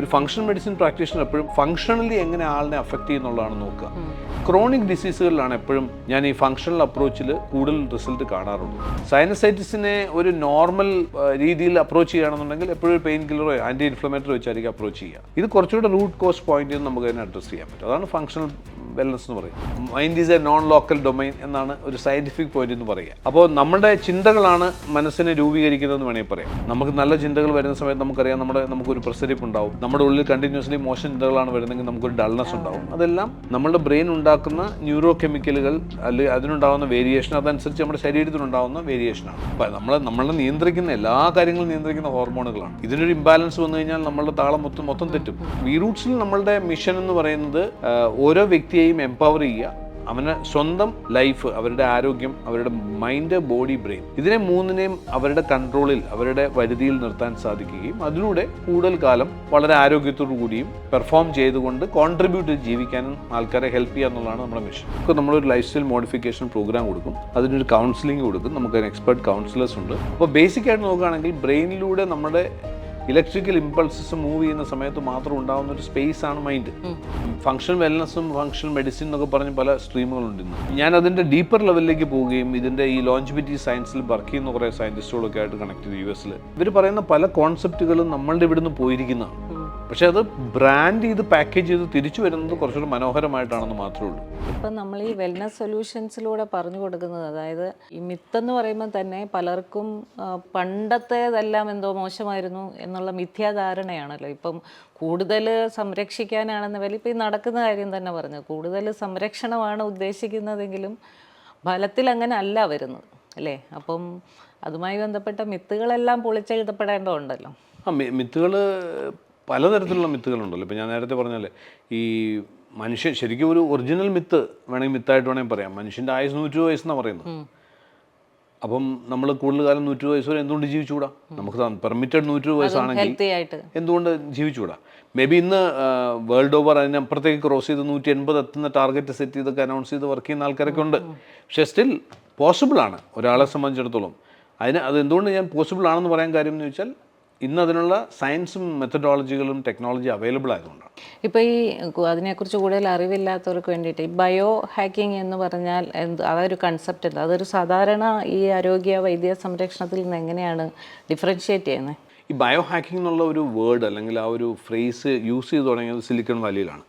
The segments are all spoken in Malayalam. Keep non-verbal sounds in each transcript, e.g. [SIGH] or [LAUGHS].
ഒരു ഫംഗ്ഷൻ മെഡിസിൻ പ്രാക്ടീഷണർ എപ്പോഴും ഫംഗ്ഷണലി എങ്ങനെ ആളിനെ അഫക്റ്റ് ചെയ്യുന്നുള്ളതാണ് നോക്കുക. ക്രോണിക് ഡിസീസുകളിലാണ് എപ്പോഴും ഞാൻ ഈ ഫങ്ഷണൽ അപ്രോച്ചിൽ കൂടുതൽ റിസൾട്ട് കാണാറുള്ളൂ സൈനസൈറ്റിസിനെ ഒരു നോർമൽ രീതിയിൽ അപ്രോച്ച് ചെയ്യുകയാണെന്നുണ്ടെങ്കിൽ എപ്പോഴും പെയിൻ കില്ലറോ ആന്റി ഇൻഫ്ലമേറ്ററോ വെച്ചായിരിക്കും അപ്രോച്ച് ചെയ്യുക. ഇത് കുറച്ചുകൂടെ റൂട്ട് കോസ് പോയിന്റ് നമുക്ക് അതിനെ അഡ്രസ്സ് ചെയ്യാൻ പറ്റും. അതാണ് ഫങ്ഷണൽ വെൽനസ് എന്ന് പറയും. Mind is a non local domain എന്നാണ് ഒരു സയന്റിഫിക് പോയിന്റ് എന്ന് പറയുക. അപ്പോൾ നമ്മുടെ ചിന്തകളാണ് മനസ്സിനെ രൂപീകരിക്കുന്നതെന്ന് വേണമെങ്കിൽ പറയാം. നമുക്ക് നല്ല ചിന്തകൾ വരുന്ന സമയത്ത് നമുക്കറിയാം നമ്മുടെ നമുക്കൊരു പ്രസരിപ്പ് ഉണ്ടാവും. നമ്മുടെ ഉള്ളിൽ കണ്ടിന്യൂസ്ലി മോശം ചിന്തകളാണ് വരുന്നതെങ്കിൽ നമുക്കൊരു ഡൾനെസ് ഉണ്ടാവും. അതെല്ലാം നമ്മുടെ ബ്രെയിൻ ഉണ്ടാക്കുന്ന ന്യൂറോ കെമിക്കലുകൾ അല്ലെങ്കിൽ അതിനുണ്ടാകുന്ന വേരിയേഷൻ അതനുസരിച്ച് നമ്മുടെ ശരീരത്തിനുണ്ടാകുന്ന വേരിയേഷനാണ് അപ്പം നമ്മൾ നമ്മളെ നിയന്ത്രിക്കുന്ന എല്ലാ കാര്യങ്ങളും നിയന്ത്രിക്കുന്ന ഹോർമോണുകളാണ് ഇതിനൊരു ഇംബാലൻസ് വന്നു കഴിഞ്ഞാൽ നമ്മളുടെ താളം മൊത്തം മൊത്തം തെറ്റും. വി റൂട്ട്സിൽ നമ്മളുടെ മിഷൻ എന്ന് പറയുന്നത് ഓരോ ഓരോ വ്യക്തിയെയും എംപവർ ചെയ്യുക. അവന് സ്വന്തം ലൈഫ് അവരുടെ ആരോഗ്യം അവരുടെ മൈൻഡ് ബോഡി ബ്രെയിൻ ഇതിനെ മൂന്നിനെയും അവരുടെ കൺട്രോളിൽ അവരുടെ വരുതിയിൽ നിർത്താൻ സാധിക്കുകയും അതിലൂടെ കൂടുതൽ കാലം വളരെ ആരോഗ്യത്തോടു കൂടിയും പെർഫോം ചെയ്തുകൊണ്ട് കോൺട്രിബ്യൂട്ട് ജീവിക്കാനും ആൾക്കാരെ ഹെൽപ്പ് ചെയ്യുക എന്നുള്ളതാണ് നമ്മുടെ മിഷൻ ഇപ്പോൾ നമ്മളൊരു ലൈഫ് സ്റ്റൈൽ മോഡിഫിക്കേഷൻ പ്രോഗ്രാം കൊടുക്കും. അതിനൊരു കൗൺസിലിംഗ് കൊടുക്കും. നമുക്ക് എക്സ്പെർട്ട് കൗൺസിലേഴ്സ് ഉണ്ട്. അപ്പോൾ ബേസിക് ആയിട്ട് നോക്കുകയാണെങ്കിൽ ബ്രെയിനിലൂടെ നമ്മുടെ ഇലക്ട്രിക്കൽ ഇമ്പൾസസ് മൂവ് ചെയ്യുന്ന സമയത്ത് മാത്രം ഉണ്ടാകുന്ന ഒരു സ്പേസ് ആണ് മൈൻഡ് ഫങ്ഷൻ വെൽനസ്സും ഫങ്ഷൻ മെഡിസിൻ എന്നൊക്കെ പറഞ്ഞ് പല സ്ട്രീമുകളുണ്ട് ഇന്ന്. ഞാൻ അതിന്റെ ഡീപ്പർ ലെവലിലേക്ക് പോവുകയും ഇതിന്റെ ഈ ലോഞ്ചിബിറ്റി സയൻസിൽ വർക്ക് ചെയ്യുന്ന കുറേ സയന്റിസ്റ്റുകളൊക്കെ ആയിട്ട് കണക്ട് ചെയ്ത് യു എസിൽ ഇവർ പറയുന്ന പല കോൺസെപ്റ്റുകളും നമ്മളുടെ ഇവിടുന്ന് പോയിരിക്കുന്നതാണ്. പക്ഷേ അത് ബ്രാൻഡ് ചെയ്ത് പാക്കേജ് ചെയ്ത് തിരിച്ചു വരുന്നത് കുറച്ചുകൂടി മനോഹരമായിട്ടാണെന്ന് മാത്രമേ ഉള്ളൂ. ഇപ്പം നമ്മൾ ഈ വെൽനസ് സൊല്യൂഷൻസിലൂടെ പറഞ്ഞു കൊടുക്കുന്നത് അതായത് ഈ മിത്ത് എന്ന് പറയുമ്പോൾ തന്നെ പലർക്കും പണ്ടത്തേതെല്ലാം എന്തോ മോശമായിരുന്നു എന്നുള്ള മിഥ്യാധാരണയാണല്ലോ. ഇപ്പം കൂടുതൽ സംരക്ഷിക്കാനാണെന്ന് വലിയ ഇപ്പം ഈ നടക്കുന്ന കാര്യം തന്നെ പറഞ്ഞു കൂടുതൽ സംരക്ഷണമാണ് ഉദ്ദേശിക്കുന്നതെങ്കിലും ഫലത്തിൽ അങ്ങനെ അല്ല വരുന്നത് അല്ലേ? അപ്പം അതുമായി ബന്ധപ്പെട്ട മിത്തുകളെല്ലാം പൊളിച്ചെഴുതപ്പെടേണ്ടതുണ്ടല്ലോ. ആ മിത്തുകൾ പലതരത്തിലുള്ള മിത്തുകളുണ്ടല്ലോ. ഇപ്പം ഞാൻ നേരത്തെ പറഞ്ഞാൽ ഈ മനുഷ്യൻ ശരിക്കും ഒരു ഒറിജിനൽ മിത്ത് വേണമെങ്കിൽ മിത്തായിട്ട് വേണമെങ്കിൽ പറയാം. മനുഷ്യന്റെ ആയുസ് നൂറ്റി വയസ്സെന്നാണ് പറയുന്നത്. അപ്പം നമ്മൾ കൂടുതൽ കാലം നൂറ്റി വയസ്സ് വരെ എന്തുകൊണ്ട് ജീവിച്ചുകൂടാ? നമുക്ക് പെർമിറ്റഡ് നൂറ്റി വയസ്സാണെങ്കിൽ എന്തുകൊണ്ട് ജീവിച്ചുകൂടാ? മേ ബി ഇന്ന് വേൾഡ് ഓവർ അതിനപ്പുറത്തേക്ക് ക്രോസ് ചെയ്ത് നൂറ്റി എൺപത് എത്തുന്ന ടാർഗറ്റ് സെറ്റ് ചെയ്തൊക്കെ അനൗൺസ് ചെയ്ത് വർക്ക് ചെയ്യുന്ന ആൾക്കാരൊക്കെ ഉണ്ട്. പക്ഷേ സ്റ്റിൽ പോസിബിൾ ആണ്. ഒരാളെ സംബന്ധിച്ചിടത്തോളം. അതിന് അത് എന്തുകൊണ്ട് ഞാൻ പോസിബിൾ ആണെന്ന് പറയാൻ കാര്യം എന്ന് ചോദിച്ചാൽ ഇന്ന് അതിനുള്ള സയൻസും മെത്തഡോളജികളും ടെക്നോളജി അവൈലബിൾ ആയതുകൊണ്ടാണ്. ഇപ്പോൾ ഈ അതിനെക്കുറിച്ച് കൂടുതൽ അറിവില്ലാത്തവർക്ക് വേണ്ടിയിട്ട് ഈ ബയോ ഹാക്കിംഗ് എന്ന് പറഞ്ഞാൽ എന്ത് അതൊരു കൺസെപ്റ്റ് ഉണ്ട് അതൊരു സാധാരണ ഈ ആരോഗ്യ വൈദ്യ സംരക്ഷണത്തിൽ നിന്ന് എങ്ങനെയാണ് ഡിഫറൻഷിയേറ്റ് ചെയ്യുന്നത് ഈ ബയോ ഹാക്കിംഗ് എന്നുള്ള ഒരു വേർഡ് അല്ലെങ്കിൽ ആ ഒരു ഫ്രേസ് യൂസ് ചെയ്ത് തുടങ്ങിയത് സിലിക്കൺ വാലിയിലാണ്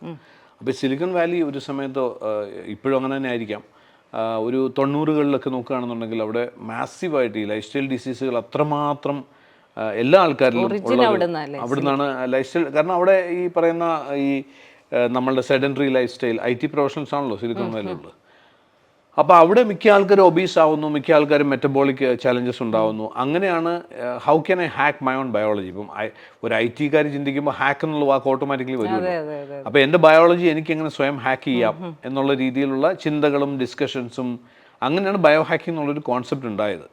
അപ്പോൾ സിലിക്കൺ വാലി ഒരു സമയത്ത് ഇപ്പോഴും അങ്ങനെ തന്നെ ആയിരിക്കാം. ഒരു തൊണ്ണൂറുകളിലൊക്കെ നോക്കുകയാണെന്നുണ്ടെങ്കിൽ അവിടെ മാസീവായിട്ട് ഈ ലൈഫ് സ്റ്റൈൽ ഡിസീസുകൾ അത്രമാത്രം എല്ലാ ആൾക്കാരിലും അവിടെ നിന്നാണ് ലൈഫ് സ്റ്റൈൽ കാരണം അവിടെ ഈ പറയുന്ന ഈ നമ്മളുടെ sedentary lifestyle I T professionals ആണല്ലോ സിലിക്കൺ വാലിയിലുള്ളത് അപ്പോൾ അവിടെ മിക്ക ആൾക്കാരും ഒബീസ് ആവുന്നു മിക്ക ആൾക്കാരും മെറ്റബോളിക് ചലഞ്ചസ് ഉണ്ടാവുന്നു. അങ്ങനെയാണ് how can I hack my own biology ഇപ്പം ഒരു ഐ ടിക്കാർ ചിന്തിക്കുമ്പോൾ ഹാക്ക് എന്നുള്ള വാക്ക് ഓട്ടോമാറ്റിക്കലി വരും അപ്പോൾ എന്റെ ബയോളജി എനിക്ക് എങ്ങനെ സ്വയം ഹാക്ക് ചെയ്യാം എന്നുള്ള രീതിയിലുള്ള ചിന്തകളും ഡിസ്കഷൻസും അങ്ങനെയാണ് ബയോ ഹാക്കിംഗ് എന്നുള്ളൊരു കോൺസെപ്റ്റ് ഉണ്ടായത്.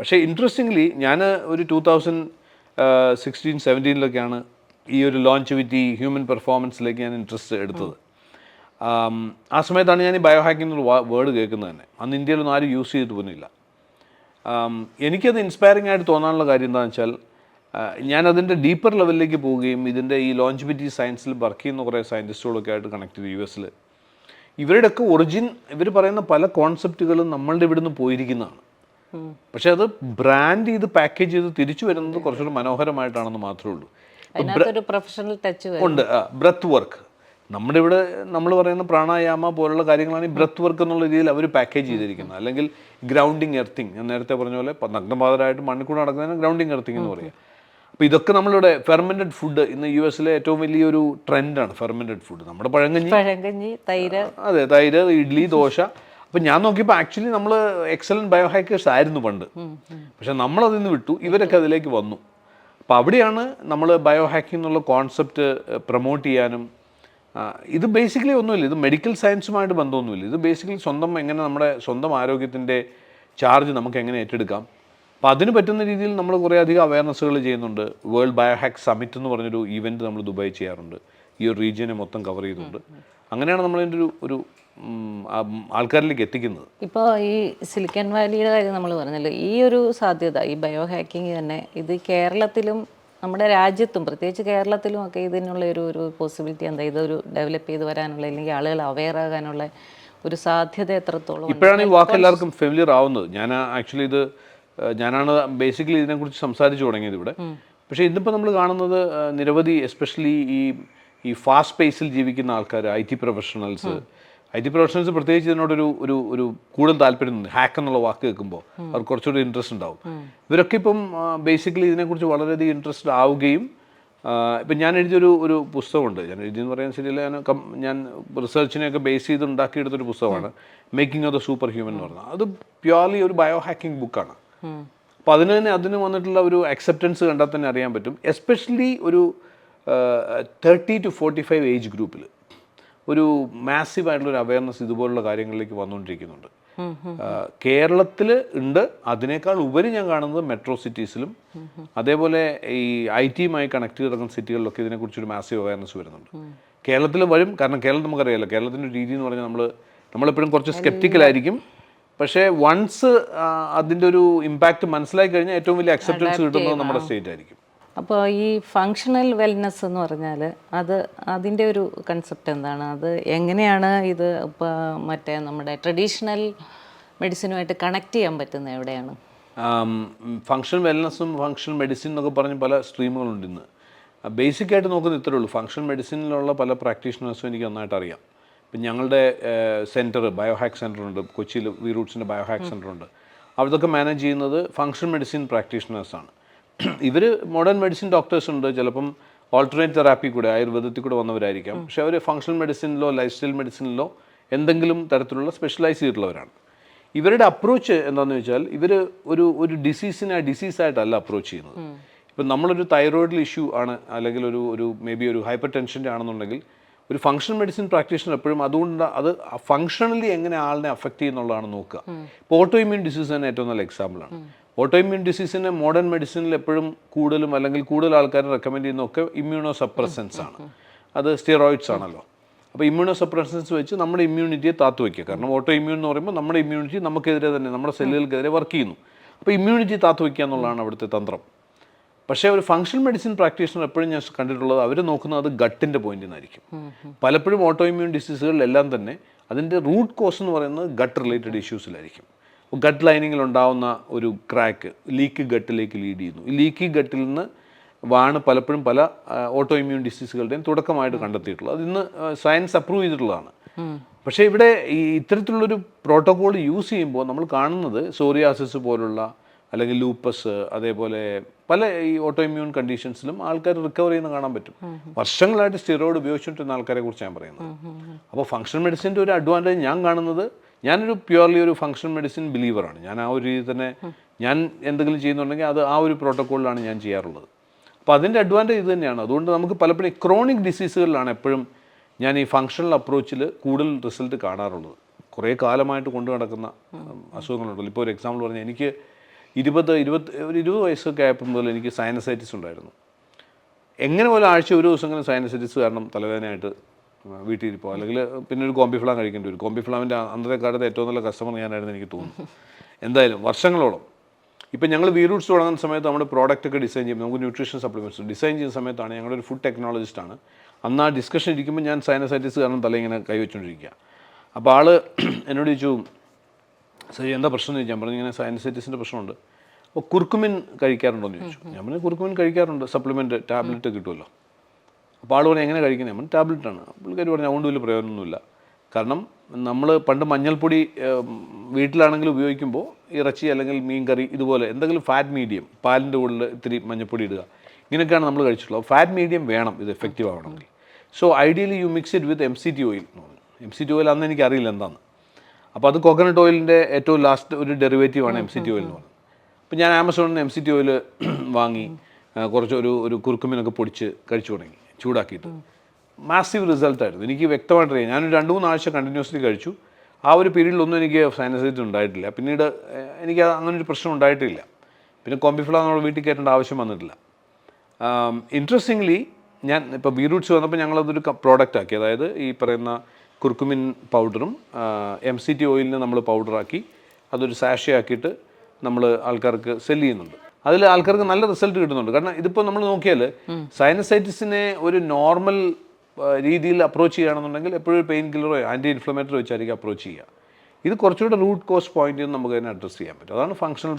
പക്ഷേ ഇൻട്രസ്റ്റിംഗ്ലി ഞാൻ ഒരു ടൂ തൗസൻഡ് സിക്സ്റ്റീൻ സെവന്റീനിലൊക്കെയാണ് ഈ ഒരു ലോഞ്ച് വിത്ത് ഈ ഹ്യൂമൻ പെർഫോമൻസിലേക്ക് ഞാൻ ഇൻട്രസ്റ്റ് എടുത്തത്. ആ സമയത്താണ് ഞാൻ ഈ ബയോ ഹാക്കിംഗ് എന്നൊരു വേർഡ് കേൾക്കുന്നത് തന്നെ. അന്ന് ഇന്ത്യയിലൊന്നും ആരും യൂസ് ചെയ്തിട്ട് പോലുമില്ല. എനിക്കത് ഇൻസ്പയറിംഗ് ആയിട്ട് തോന്നാനുള്ള കാര്യം എന്താണെന്ന് വെച്ചാൽ ഞാൻ അതിന്റെ ഡീപ്പർ ലെവലിലേക്ക് പോവുകയും ഇതിന്റെ ഈ ലോഞ്ചിബിലിറ്റി സയൻസിൽ വർക്ക് ചെയ്യുന്ന കുറേ സയന്റിസ്റ്റുകളൊക്കെ ആയിട്ട് കണക്ട് ചെയ്തു യു എസിൽ ഇവരുടെയൊക്കെ ഒറിജിൻ ഇവർ പറയുന്ന പല കോൺസെപ്റ്റുകളും നമ്മളുടെ ഇവിടുന്ന് പോയിരിക്കുന്നതാണ്. പക്ഷേ അത് ബ്രാൻഡ് ചെയ്ത് പാക്കേജ് ചെയ്ത് തിരിച്ചു വരുന്നത് കുറച്ചുകൂടി മനോഹരമായിട്ടാണെന്ന് മാത്രമേ ഉള്ളൂ. അതിനകത്തൊരു പ്രൊഫഷണൽ ടച്ച് ഉണ്ട്. ബ്രത്ത് വർക്ക് നമ്മുടെ ഇവിടെ നമ്മൾ പറയുന്ന പ്രാണായാമ പോലുള്ള കാര്യങ്ങളാണ് ഈ ബ്രത്ത് വർക്ക് എന്നുള്ള രീതിയിൽ അവർ പാക്കേജ് ചെയ്തിരിക്കുന്നത്. അല്ലെങ്കിൽ ഗ്രൗണ്ടിങ് എർത്തിങ് ഞാൻ നേരത്തെ പറഞ്ഞ പോലെ നഗ്നപാതരായിട്ട് മണ്ണിൽ കൂടെ നടക്കുന്നതിന് ഗ്രൗണ്ടിങ് എർത്തിങ് എന്ന് പറയുക അപ്പോൾ ഇതൊക്കെ നമ്മളിവിടെ ഫെർമെന്റഡ് ഫുഡ് ഇന്ന് യു എസിലെ ഏറ്റവും വലിയൊരു ട്രെൻഡാണ് ഫെർമെന്റഡ് ഫുഡ് നമ്മുടെ പഴങ്കഞ്ഞി. പഴങ്കഞ്ഞി തൈര്. അതെ തൈര് ഇഡ്ഡലി ദോശ അപ്പം ഞാൻ നോക്കിയപ്പോൾ ആക്ച്വലി നമ്മൾ എക്സലന്റ് ബയോ ഹാക്കേഴ്സ് ആയിരുന്നു പണ്ട്. പക്ഷെ നമ്മളതിൽ നിന്ന് വിട്ടു ഇവരൊക്കെ അതിലേക്ക് വന്നു. അപ്പോൾ അവിടെയാണ് നമ്മൾ ബയോ ഹാക്കിംഗ് എന്നുള്ള കോൺസെപ്റ്റ് പ്രൊമോട്ട് ചെയ്യാനും ഇത് ബേസിക്കലി ഒന്നുമില്ല. ഇത് മെഡിക്കൽ സയൻസുമായിട്ട് ബന്ധമൊന്നുമില്ല. ഇത് ബേസിക്കലി സ്വന്തം എങ്ങനെ നമ്മുടെ സ്വന്തം ആരോഗ്യത്തിന്റെ ചാർജ് നമുക്ക് എങ്ങനെ ഏറ്റെടുക്കാം. അപ്പോൾ അതിന് പറ്റുന്ന രീതിയിൽ നമ്മൾ കുറേ അധികം അവയർനെസ്സുകൾ ചെയ്യുന്നുണ്ട്. വേൾഡ് ബയോഹാക്ക് സമിറ്റ് എന്ന് പറഞ്ഞൊരു ഈവന്റ് നമ്മൾ ദുബായ് ചെയ്യാറുണ്ട്. ഈ ഒരു റീജിയനെ മൊത്തം കവർ ചെയ്തുകൊണ്ട്. അങ്ങനെയാണ് നമ്മളതിന്റെ ഒരു ഒരു ആൾക്കാരിലേക്ക് എത്തിക്കുന്നത്. ഇപ്പോൾ ഈ സിലിക്കൺ വാലിയുടെ കാര്യം നമ്മൾ പറഞ്ഞല്ലോ. ഈ ഒരു സാധ്യത ഈ ബയോ ഹാക്കിംഗ് തന്നെ ഇത് കേരളത്തിലും നമ്മുടെ രാജ്യത്തും പ്രത്യേകിച്ച് കേരളത്തിലും ഒക്കെ ഇതിനുള്ള ഒരു ഒരു പോസിബിലിറ്റി എന്താ? ഇതൊരു ഡെവലപ്പ് ചെയ്ത് വരാനുള്ള അല്ലെങ്കിൽ ആളുകൾ അവെയർ ആകാനുള്ള ഒരു സാധ്യത എത്രത്തോളം ഇപ്പോഴാണ് ഈ വാക്ക് എല്ലാവർക്കും ഫെമിലിയർ ആവുന്നത്. ഞാൻ ആക്ച്വലി ഇത് ഞാനാണ് ബേസിക്കലി ഇതിനെക്കുറിച്ച് സംസാരിച്ചു തുടങ്ങിയത് ഇവിടെ. പക്ഷേ ഇന്നിപ്പോൾ നമ്മൾ കാണുന്നത് നിരവധി എസ്പെഷ്യലി ഈ ഈ ഫാസ്റ്റ് പേസിൽ ജീവിക്കുന്ന ആൾക്കാർ I T professionals I T professionals പ്രത്യേകിച്ച് ഇതിനോടൊരു ഒരു ഒരു കൂടുതൽ താല്പര്യം ഹാക്ക് എന്നുള്ള വാക്ക് കേൾക്കുമ്പോൾ അവർ കുറച്ചുകൂടി ഇൻട്രസ്റ്റ് ഉണ്ടാവും. ഇവരൊക്കെ ഇപ്പം ബേസിക്കലി ഇതിനെക്കുറിച്ച് വളരെയധികം ഇൻട്രസ്റ്റഡ് ആവുകയും ഇപ്പം ഞാൻ എഴുതിയൊരു ഒരു പുസ്തകമുണ്ട്. ഞാൻ എഴുതിയെന്ന് പറയാൻ ശരിയല്ല ഞാൻ ഞാൻ റിസർച്ചിനെയൊക്കെ ബേസ് ചെയ്ത് ഉണ്ടാക്കിയെടുത്തൊരു പുസ്തകമാണ് making of the superhuman എന്ന് പറഞ്ഞത് അത് പ്യുവർലി ഒരു ബയോ ഹാക്കിംഗ് ബുക്കാണ്. അപ്പോൾ അതിന് തന്നെ അതിന് വന്നിട്ടുള്ള ഒരു അക്സെപ്റ്റൻസ് കണ്ടാൽ തന്നെ അറിയാൻ പറ്റും. എസ്പെഷ്യലി ഒരു thirty to forty five age ഗ്രൂപ്പിൽ ഒരു മാസീവ് ആയിട്ടുള്ള ഒരു അവയർനെസ് ഇതുപോലുള്ള കാര്യങ്ങളിലേക്ക് വന്നുകൊണ്ടിരിക്കുന്നുണ്ട്. കേരളത്തിൽ ഉണ്ട്. അതിനേക്കാൾ ഉപരി ഞാൻ കാണുന്നത് മെട്രോ സിറ്റീസിലും അതേപോലെ ഈ ഐ ടിയുമായി കണക്ട് ചെയ്ത് കിടക്കുന്ന സിറ്റികളിലൊക്കെ ഇതിനെക്കുറിച്ചൊരു മാസീവ് അവയർനെസ് വരുന്നുണ്ട്. കേരളത്തിൽ വരും. കാരണം കേരളം നമുക്കറിയാലോ കേരളത്തിന്റെ രീതി എന്ന് പറഞ്ഞാൽ നമ്മൾ നമ്മളെപ്പോഴും കുറച്ച് സ്കെപ്റ്റിക്കലായിരിക്കും പക്ഷേ വൺസ് അതിന്റെ ഒരു ഇമ്പാക്റ്റ് മനസ്സിലാക്കി കഴിഞ്ഞാൽ ഏറ്റവും വലിയ അക്സെപ്റ്റൻസ് കിട്ടുന്നത് നമ്മുടെ സ്റ്റേറ്റ് ആയിരിക്കും. അപ്പോൾ ഈ ഫങ്ഷണൽ വെൽനെസ് എന്ന് പറഞ്ഞാൽ അത് അതിന്റെ ഒരു കൺസെപ്റ്റ് എന്താണ്? അത് എങ്ങനെയാണ് ഇത് ഇപ്പോൾ മറ്റേ നമ്മുടെ ട്രഡീഷണൽ മെഡിസിനുമായിട്ട് കണക്ട് ചെയ്യാൻ പറ്റുന്നത് എവിടെയാണ്? ഫങ്ഷൻ വെൽനസ്സും ഫങ്ഷൻ മെഡിസിൻ എന്നൊക്കെ പറഞ്ഞ് പല സ്ട്രീമുകളുണ്ട് ഇന്ന്. ബേസിക്കായിട്ട് നോക്കുന്നത് ഇത്രേ ഉള്ളൂ. ഫങ്ഷൻ മെഡിസിനിലുള്ള പല പ്രാക്ടീഷണേഴ്സും എനിക്ക് നന്നായിട്ട് അറിയാം. ഇപ്പം ഞങ്ങളുടെ സെന്റർ ബയോഹാക്ക് സെന്റർ ഉണ്ട്. കൊച്ചിയിൽ വി റൂട്ട്സിന്റെ ബയോഹാക്ക് സെന്റർ ഉണ്ട്. അവിടത്തൊക്കെ മാനേജ് ചെയ്യുന്നത് ഫങ്ഷൻ മെഡിസിൻ പ്രാക്ടീഷണേഴ്സാണ് ഇവർ മോഡേൺ മെഡിസിൻ ഡോക്ടേഴ്സ് ഉണ്ട്. ചിലപ്പം ഓൾട്ടർനേറ്റ് തെറാപ്പി കൂടെ ആയുർവേദത്തിൽ കൂടെ വന്നവരായിരിക്കാം. പക്ഷേ അവർ ഫങ്ഷണൽ മെഡിസിനിലോ ലൈഫ് സ്റ്റൈൽ മെഡിസിനിലോ എന്തെങ്കിലും തരത്തിലുള്ള സ്പെഷ്യലൈസ് ചെയ്തിട്ടുള്ളവരാണ്. ഇവരുടെ അപ്രോച്ച് എന്താണെന്ന് വെച്ചാൽ ഇവർ ഒരു ഒരു ഡിസീസിനെ ഡിസീസായിട്ടല്ല അപ്രോച്ച് ചെയ്യുന്നത്. ഇപ്പം നമ്മളൊരു തൈറോയിഡിൽ ഇഷ്യൂ ആണ് അല്ലെങ്കിൽ ഒരു ഒരു മേ ബി ഒരു ഹൈപ്പർ ടെൻഷന്റെ ആണെന്നുണ്ടെങ്കിൽ ഒരു ഫങ്ഷണൽ മെഡിസിൻ പ്രാക്ടീഷണർ എപ്പോഴും അതുകൊണ്ട് അത് ഫങ്ഷണലി എങ്ങനെ ആളിനെ അഫക്റ്റ് ചെയ്യുന്നുള്ളതാണ് നോക്കുക. ഇപ്പോൾ ഓട്ടോ ഇമ്മ്യൂൺ ഡിസീസ് തന്നെ ഏറ്റവും നല്ല എക്സാമ്പിളാണ് ഓട്ടോ ഇമ്മ്യൂൺ ഡിസീസിനെ മോഡേൺ മെഡിസിനിൽ എപ്പോഴും കൂടുതലും അല്ലെങ്കിൽ കൂടുതൽ ആൾക്കാർ റെക്കമെൻഡ് ചെയ്യുന്നതൊക്കെ ഇമ്മ്യൂണോ സപ്രസൻസ് ആണ്. അത് സ്റ്റിറോയിഡ്സ് ആണല്ലോ. അപ്പോൾ ഇമ്മ്യൂണോ സപ്രസൻസ് വെച്ച് നമ്മുടെ ഇമ്മ്യൂണിറ്റിയെ താത്തു വയ്ക്കുക. കാരണം ഓട്ടോ ഇമ്മ്യൂൺ എന്ന് പറയുമ്പോൾ നമ്മുടെ ഇമ്മ്യൂണിറ്റി നമുക്കെതിരെ തന്നെ നമ്മുടെ സെല്ലുകൾക്കെതിരെ വർക്ക് ചെയ്യുന്നു. അപ്പോൾ ഇമ്മ്യൂണിറ്റി താത്തു വയ്ക്കുക എന്നുള്ളതാണ് അവിടുത്തെ തന്ത്രം. പക്ഷേ ഒരു ഫങ്ഷണൽ മെഡിസിൻ പ്രാക്ടീഷണർ എപ്പോഴും ഞാൻ കണ്ടിട്ടുള്ളത് അവർ നോക്കുന്നത് ഗട്ടിന്റെ പോയിന്റിൽ നിന്നായിരിക്കും പലപ്പോഴും ഓട്ടോ ഇമ്മ്യൂൺ ഡിസീസുകളിലെല്ലാം തന്നെ അതിന്റെ റൂട്ട് കോസ് എന്ന് പറയുന്നത് ഗട്ട് റിലേറ്റഡ് ഇഷ്യൂസിലായിരിക്കും ഗട്ട് ലൈനിങ്ങിൽ ഉണ്ടാവുന്ന ഒരു ക്രാക്ക് ലീക്ക് ഗട്ടിലേക്ക് ലീഡ് ചെയ്യുന്നു. ഈ ലീക്കി ഗട്ടിൽ നിന്ന് വാണ് പലപ്പോഴും പല ഓട്ടോ ഇമ്മ്യൂൺ ഡിസീസുകളുടെയും തുടക്കമായിട്ട് കണ്ടെത്തിയിട്ടുള്ളത്. അത് ഇന്ന് സയൻസ് അപ്രൂവ് ചെയ്തിട്ടുള്ളതാണ്. പക്ഷേ ഇവിടെ ഈ ഇത്തരത്തിലുള്ളൊരു പ്രോട്ടോകോൾ യൂസ് ചെയ്യുമ്പോൾ നമ്മൾ കാണുന്നത് സോറിയാസിസ് പോലുള്ള അല്ലെങ്കിൽ ലൂപ്പസ് അതേപോലെ പല ഈ ഓട്ടോ ഇമ്മ്യൂൺ കണ്ടീഷൻസിലും ആൾക്കാർ റിക്കവർ ചെയ്യുന്ന കാണാൻ പറ്റും. വർഷങ്ങളായിട്ട് സ്റ്റിറോയിഡ് ഉപയോഗിച്ചുകൊണ്ടിരുന്ന ആൾക്കാരെ കുറിച്ച് ഞാൻ പറയുന്നത്. അപ്പോൾ ഫങ്ഷൻ മെഡിസിന്റെ ഒരു അഡ്വാന്റേജ് ഞാൻ കാണുന്നത് ഞാനൊരു പ്യുവർലി ഒരു ഫങ്ഷൻ മെഡിസിൻ ബിലീവറാണ് ഞാൻ ആ ഒരു രീതി തന്നെ ഞാൻ എന്തെങ്കിലും ചെയ്യുന്നുണ്ടെങ്കിൽ അത് ആ ഒരു പ്രോട്ടോക്കോളിലാണ് ഞാൻ ചെയ്യാറുള്ളത്. അപ്പോൾ അതിന്റെ അഡ്വാന്റേജ് ഇത് തന്നെയാണ്. അതുകൊണ്ട് നമുക്ക് പലപ്പോഴും ക്രോണിക് ഡിസീസുകളിലാണ് എപ്പോഴും ഞാൻ ഈ ഫങ്ഷണൽ അപ്രോച്ചിൽ കൂടുതൽ റിസൾട്ട് കാണാറുള്ളത്. കുറേ കാലമായിട്ട് കൊണ്ടു നടക്കുന്ന അസുഖങ്ങളുണ്ടല്ലോ. ഇപ്പോൾ ഒരു എക്സാമ്പിൾ പറഞ്ഞാൽ എനിക്ക് ഇരുപത് ഇരുപത് ഒരു ഇരുപത് വയസ്സൊക്കെ ആയപ്പോൾ മുതൽ എനിക്ക് സൈനസൈറ്റിസ് ഉണ്ടായിരുന്നു. എങ്ങനെ പോലെ ആഴ്ച ഒരു ദിവസം ദിവസമെങ്കിലും സൈനസൈറ്റിസ് കാരണം തലവേദനയായിട്ട് വീട്ടിലിരിപ്പോ. അല്ലെങ്കിൽ പിന്നെ ഒരു കോമ്പി ഫ്ലാം കഴിക്കേണ്ടി വരും. കോമ്പി ഫ്ലാമിന്റെ അന്നത്തെ കാലത്ത് ഏറ്റവും നല്ല കസ്റ്റമർ ഞാനായിരുന്നു എനിക്ക് തോന്നുന്നു. എന്തായാലും വർഷങ്ങളോളം. ഇപ്പം ഞങ്ങൾ വീറൂട്ട്സ് തുടങ്ങുന്ന സമയത്ത് നമ്മുടെ പ്രോഡക്റ്റ് ഒക്കെ ഡിസൈൻ ചെയ്യുമ്പോൾ നമുക്ക് ന്യൂട്രീഷൻ സപ്ലിമെന്റ്സ് ഡിസൈൻ ചെയ്യുന്ന സമയത്താണ് ഞങ്ങളുടെ ഒരു ഫുഡ് ടെക്നോളജിസ്റ്റാണ് അന്ന് ആ ഡിസ്കഷൻ ഇരിക്കുമ്പോൾ ഞാൻ സൈനസൈറ്റിസ് കാരണം തല ഇങ്ങനെ കൈവച്ചുകൊണ്ടിരിക്കുക അപ്പോൾ ആൾ [CLEARS THROAT] എന്നോട് ചോദിച്ചു ശരി എന്താ പ്രശ്നം? എന്ന് ചോദിച്ചു. ഞാൻ പറഞ്ഞു ഇങ്ങനെ സൈനസൈറ്റിസിന്റെ പ്രശ്നമുണ്ട്. അപ്പോൾ കുർക്കുമിൻ കഴിക്കാറുണ്ടോ എന്ന് ചോദിച്ചു. ഞാൻ പറഞ്ഞു കുർക്കുമിൻ കഴിക്കാറുണ്ട്. സപ്ലിമെന്റ് ടാബ്ലറ്റ് കിട്ടുമല്ലോ. അപ്പോൾ ആൾ പറഞ്ഞു എങ്ങനെ കഴിക്കുന്നത്? നമ്മൾ ടാബ്ലറ്റാണ് പുള്ളിക്കാർ പറഞ്ഞു അതുകൊണ്ട് വലിയ പ്രയോജനമൊന്നുമില്ല. കാരണം നമ്മൾ പണ്ട് മഞ്ഞൾപ്പൊടി വീട്ടിലാണെങ്കിൽ ഉപയോഗിക്കുമ്പോൾ ഇറച്ചി അല്ലെങ്കിൽ മീൻ കറി ഇതുപോലെ എന്തെങ്കിലും ഫാറ്റ് മീഡിയം പാലിന്റെ ഉള്ളിൽ ഇത്തിരി മഞ്ഞൾപ്പൊടി ഇടുക. ഇങ്ങനെയൊക്കെയാണ് നമ്മൾ കഴിച്ചിട്ടുള്ളത്. ഫാറ്റ് മീഡിയം വേണം ഇത് എഫക്റ്റീവ് ആവണമെങ്കിൽ. So ideally you mix it with M C T oil എന്ന് പറഞ്ഞു. എം സി ടി ഓയിൽ അന്ന് എനിക്ക് അറിയില്ല എന്താണ് അപ്പോൾ അത് കോക്കനട്ട് ഓയിലിന്റെ ഏറ്റവും ലാസ്റ്റ് ഒരു ഡെറിവേറ്റീവ് ആണ് എം സി ടി ഓയിൽ എന്ന് പറഞ്ഞത്. അപ്പോൾ ഞാൻ ആമസോണിൽ എം സി ടി ഓയിൽ വാങ്ങി കുറച്ച് ഒരു ഒരു കുറുക്കുമീനൊക്കെ പൊടിച്ച് കഴിച്ചു തുടങ്ങി. ചൂടാക്കിയിട്ട്. മാസീവ് റിസൾട്ടായിരുന്നു എനിക്ക് വ്യക്തമായിട്ട് അറിയാം. ഞാനൊരു രണ്ട് മൂന്ന് ആഴ്ച കണ്ടിന്യൂസ്ലി കഴിച്ചു. ആ ഒരു പീരീഡിലൊന്നും എനിക്ക് സൈനസൈറ്റ് ഉണ്ടായിട്ടില്ല. പിന്നീട് എനിക്ക് അങ്ങനെ ഒരു പ്രശ്നം ഉണ്ടായിട്ടില്ല. പിന്നെ കോമ്പിഫ്ല നമ്മൾ വീട്ടിൽ കയറ്റേണ്ട ആവശ്യം വന്നിട്ടില്ല. ഇൻട്രസ്റ്റിംഗ്ലി ഞാൻ ഇപ്പോൾ ബീറൂട്ട്സ് വന്നപ്പോൾ ഞങ്ങളതൊരു പ്രോഡക്റ്റ് ആക്കി. അതായത് ഈ പറയുന്ന കുർക്കുമിൻ പൗഡറും എം സി ടി ഓയിലിന് നമ്മൾ പൗഡറാക്കി അതൊരു സാഷയാക്കിയിട്ട് നമ്മൾ ആൾക്കാർക്ക് സെല്ല് ചെയ്യുന്നുണ്ട്. അതിൽ ആൾക്കാർക്ക് നല്ല റിസൾട്ട് കിട്ടുന്നുണ്ട്. കാരണം ഇതിപ്പോൾ നമ്മൾ നോക്കിയാൽ സൈനസൈറ്റിസിനെ ഒരു നോർമൽ രീതിയിൽ അപ്രോച്ച് ചെയ്യുകയാണെന്നുണ്ടെങ്കിൽ എപ്പോഴും പെയിൻ കില്ലറോ ആന്റി ഇൻഫ്ലമേറ്ററോ വെച്ചായിരിക്കും അപ്രോച്ച് ചെയ്യുക. ഇത് കുറച്ചുകൂടെ റൂട്ട് കോസ് പോയിന്റിൽ നിന്ന് നമുക്ക് തന്നെ അഡ്രസ്സ് ചെയ്യാൻ പറ്റും. അതാണ് ഫങ്ഷണൽ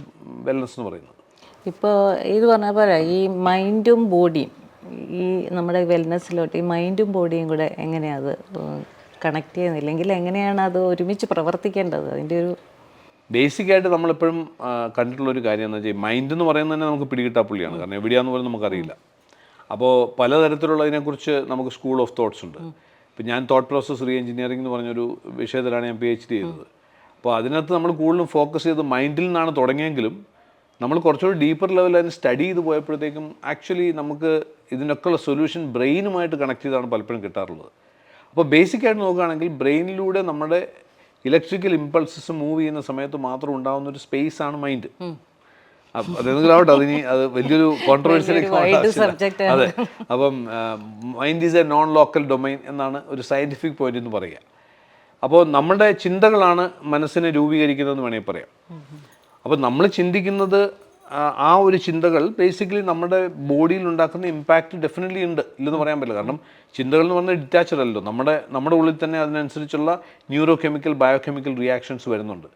വെൽനസ് എന്ന് പറയുന്നത്. ഇപ്പോൾ ഇത് പറഞ്ഞ പോലെ ഈ മൈൻഡും ബോഡിയും ഈ നമ്മുടെ വെൽനസ്സിലോട്ട് ഈ മൈൻഡും ബോഡിയും കൂടെ എങ്ങനെയാണ് അത് കണക്ട് ചെയ്യുന്നില്ലെങ്കിൽ എങ്ങനെയാണ് അത് ഒരുമിച്ച് പ്രവർത്തിക്കേണ്ടത്? അതിന്റെ ഒരു ബേസിക് ആയിട്ട് നമ്മളെപ്പോഴും ആ, കണ്ടിട്ടുള്ള ഒരു കാര്യം എന്ന് വെച്ചാൽ മൈൻഡ് എന്ന് പറയുന്നത് തന്നെ നമുക്ക് പിടികിട്ടാ പുള്ളിയാണ്. കാരണം എവിടെയാന്ന് പോലും നമുക്കറിയില്ല. അപ്പോൾ പലതരത്തിലുള്ളതിനെക്കുറിച്ച് നമുക്ക് സ്കൂൾ ഓഫ് തോട്ട്സ് ഉണ്ട്. ഇപ്പം ഞാൻ തോട്ട് പ്രോസസ് റീ എഞ്ചിനീയറിംഗ് എന്ന് പറഞ്ഞൊരു വിഷയത്തിലാണ് ഞാൻ പി എച്ച് ഡി ചെയ്തത്. അപ്പോൾ അതിനകത്ത് നമ്മൾ കൂടുതലും ഫോക്കസ് ചെയ്ത് മൈൻഡിൽ നിന്നാണ് തുടങ്ങിയെങ്കിലും നമ്മൾ കുറച്ചുകൂടി ഡീപ്പർ ലെവലിൽ അതിന് സ്റ്റഡി ചെയ്ത് പോയപ്പോഴത്തേക്കും ആക്ച്വലി നമുക്ക് ഇതിനൊക്കെയുള്ള സൊല്യൂഷൻ ബ്രെയിനുമായിട്ട് കണക്ട് ചെയ്താണ് പലപ്പോഴും കിട്ടാറുള്ളത്. അപ്പോൾ ബേസിക്കായിട്ട് നോക്കുകയാണെങ്കിൽ ബ്രെയിനിലൂടെ നമ്മുടെ ഇലക്ട്രിക്കൽ ഇമ്പൾസസ് മൂവ് ചെയ്യുന്ന സമയത്ത് മാത്രം ഉണ്ടാകുന്ന ഒരു സ്പേസ് ആണ് മൈൻഡ് അതെന്തെങ്കിലും ആവട്ടെ അതിനി അത് വലിയൊരു [LAUGHS] കോൺട്രവേഴ്സിയിലേക്ക്. അതെ. അപ്പം mind is a non local domain എന്നാണ് ഒരു സയന്റിഫിക് പോയിന്റ് എന്ന് പറയുക. അപ്പോൾ നമ്മുടെ ചിന്തകളാണ് മനസ്സിനെ രൂപീകരിക്കുന്നതെന്ന് വേണമെങ്കിൽ പറയാം. അപ്പോൾ നമ്മൾ ചിന്തിക്കുന്നത് ആ, ഒരു ചിന്തകൾ ബേസിക്കലി നമ്മുടെ ബോഡിയിൽ ഉണ്ടാക്കുന്ന ഇമ്പാക്റ്റ് ഡെഫിനറ്റ്ലി ഉണ്ട്. ഇല്ലെന്ന് പറയാൻ പറ്റില്ല. കാരണം ചിന്തകൾ എന്ന് പറഞ്ഞാൽ ഡിറ്റാച്ചഡ് അല്ലല്ലോ. നമ്മുടെ നമ്മുടെ ഉള്ളിൽ തന്നെ അതിനനുസരിച്ചുള്ള neurochemical biochemical reactions വരുന്നുണ്ട്.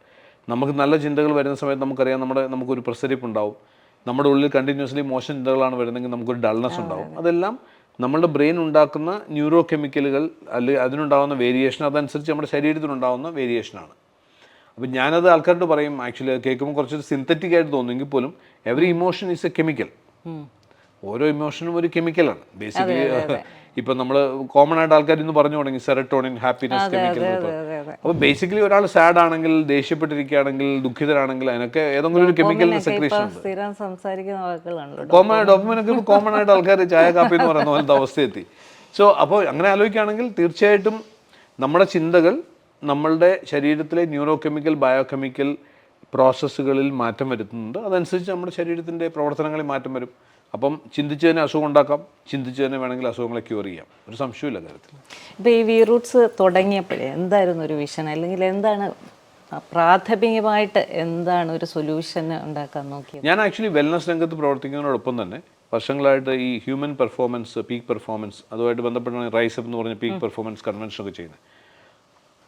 നമുക്ക് നല്ല ചിന്തകൾ വരുന്ന സമയത്ത് നമുക്കറിയാം നമ്മുടെ നമുക്കൊരു പ്രസരിപ്പ് ഉണ്ടാവും. നമ്മുടെ ഉള്ളിൽ കണ്ടിന്യൂസ്ലി മോശം ചിന്തകളാണ് വരുന്നതെങ്കിൽ നമുക്കൊരു ഡൾനെസ് ഉണ്ടാവും. അതെല്ലാം നമ്മുടെ ബ്രെയിൻ ഉണ്ടാക്കുന്ന ന്യൂറോ കെമിക്കലുകൾ അല്ലെങ്കിൽ അതിനുണ്ടാകുന്ന വേരിയേഷൻ അതനുസരിച്ച് നമ്മുടെ ശരീരത്തിനുണ്ടാകുന്ന വേരിയേഷനാണ് അപ്പം ഞാനത് ആൾക്കാരോട് പറയും ആക്ച്വലി കേൾക്കുമ്പോൾ കുറച്ച് സിന്തറ്റിക് ആയിട്ട് തോന്നുമെങ്കിൽ പോലും every emotion is a chemical ഓരോ ഇമോഷനും ഒരു കെമിക്കലാണ് ബേസിക്കലി ഇപ്പം നമ്മൾ കോമൺ ആയിട്ട് ആൾക്കാർ ഇന്ന് പറഞ്ഞു തുടങ്ങി സെറട്ടോണിൻ ഹാപ്പിനെസ് കെമിക്കൽ അപ്പോൾ ബേസിക്കലി ഒരാൾ സാഡ് ആണെങ്കിൽ ദേഷ്യപ്പെട്ടിരിക്കുകയാണെങ്കിൽ ദുഃഖിതരാണെങ്കിൽ അതിനൊക്കെ ഏതെങ്കിലും ഒരു കെമിക്കലിന്റെ സെക്രേഷൻ ഉണ്ട്. കോമൺ ഡോക്യുമെന്റ് കോമൺ ആയിട്ട് ആൾക്കാർ ചായ കാപ്പി എന്ന് പറയുന്ന പോലത്തെ അവസ്ഥയെത്തി. സോ അപ്പോൾ അങ്ങനെ ആലോചിക്കുകയാണെങ്കിൽ തീർച്ചയായിട്ടും നമ്മുടെ ചിന്തകൾ നമ്മളുടെ ശരീരത്തിലെ ന്യൂറോ കെമിക്കൽ ബയോ കെമിക്കൽ പ്രോസസ്സുകളിൽ മാറ്റം വരുത്തുന്നുണ്ട്. അതനുസരിച്ച് നമ്മുടെ ശരീരത്തിന്റെ പ്രവർത്തനങ്ങളിൽ മാറ്റം വരും. അപ്പം ചിന്തിച്ച് തന്നെ അസുഖം ഉണ്ടാക്കാം. ചിന്തിച്ച് തന്നെ വേണമെങ്കിൽ അസുഖങ്ങളെ ക്യൂർ ചെയ്യാം. ഒരു സംശയമില്ല കാര്യത്തിൽ. ഇപ്പോൾ ഈ വി റൂട്ട്സ് തുടങ്ങിയപ്പോഴേ എന്തായിരുന്നു ഒരു വിഷൻ അല്ലെങ്കിൽ എന്താണ് പ്രാഥമികമായിട്ട് എന്താണ് ഒരു സൊല്യൂഷൻ ഉണ്ടാക്കാൻ നോക്കിയത്? ഞാൻ ആക്ച്വലി വെൽനസ് രംഗത്ത് പ്രവർത്തിക്കുന്നതിനോടൊപ്പം തന്നെ വർഷങ്ങളായിട്ട് ഈ ഹ്യൂമൻ പെർഫോമൻസ് പീക്ക് പെർഫോമൻസ് അതുമായിട്ട് ബന്ധപ്പെട്ടാണ് റൈസപ്പ് എന്ന് പറഞ്ഞ പീക്ക് പെർഫോമൻസ് കൺവെൻഷൻ ഒക്കെ ചെയ്യുന്നത്.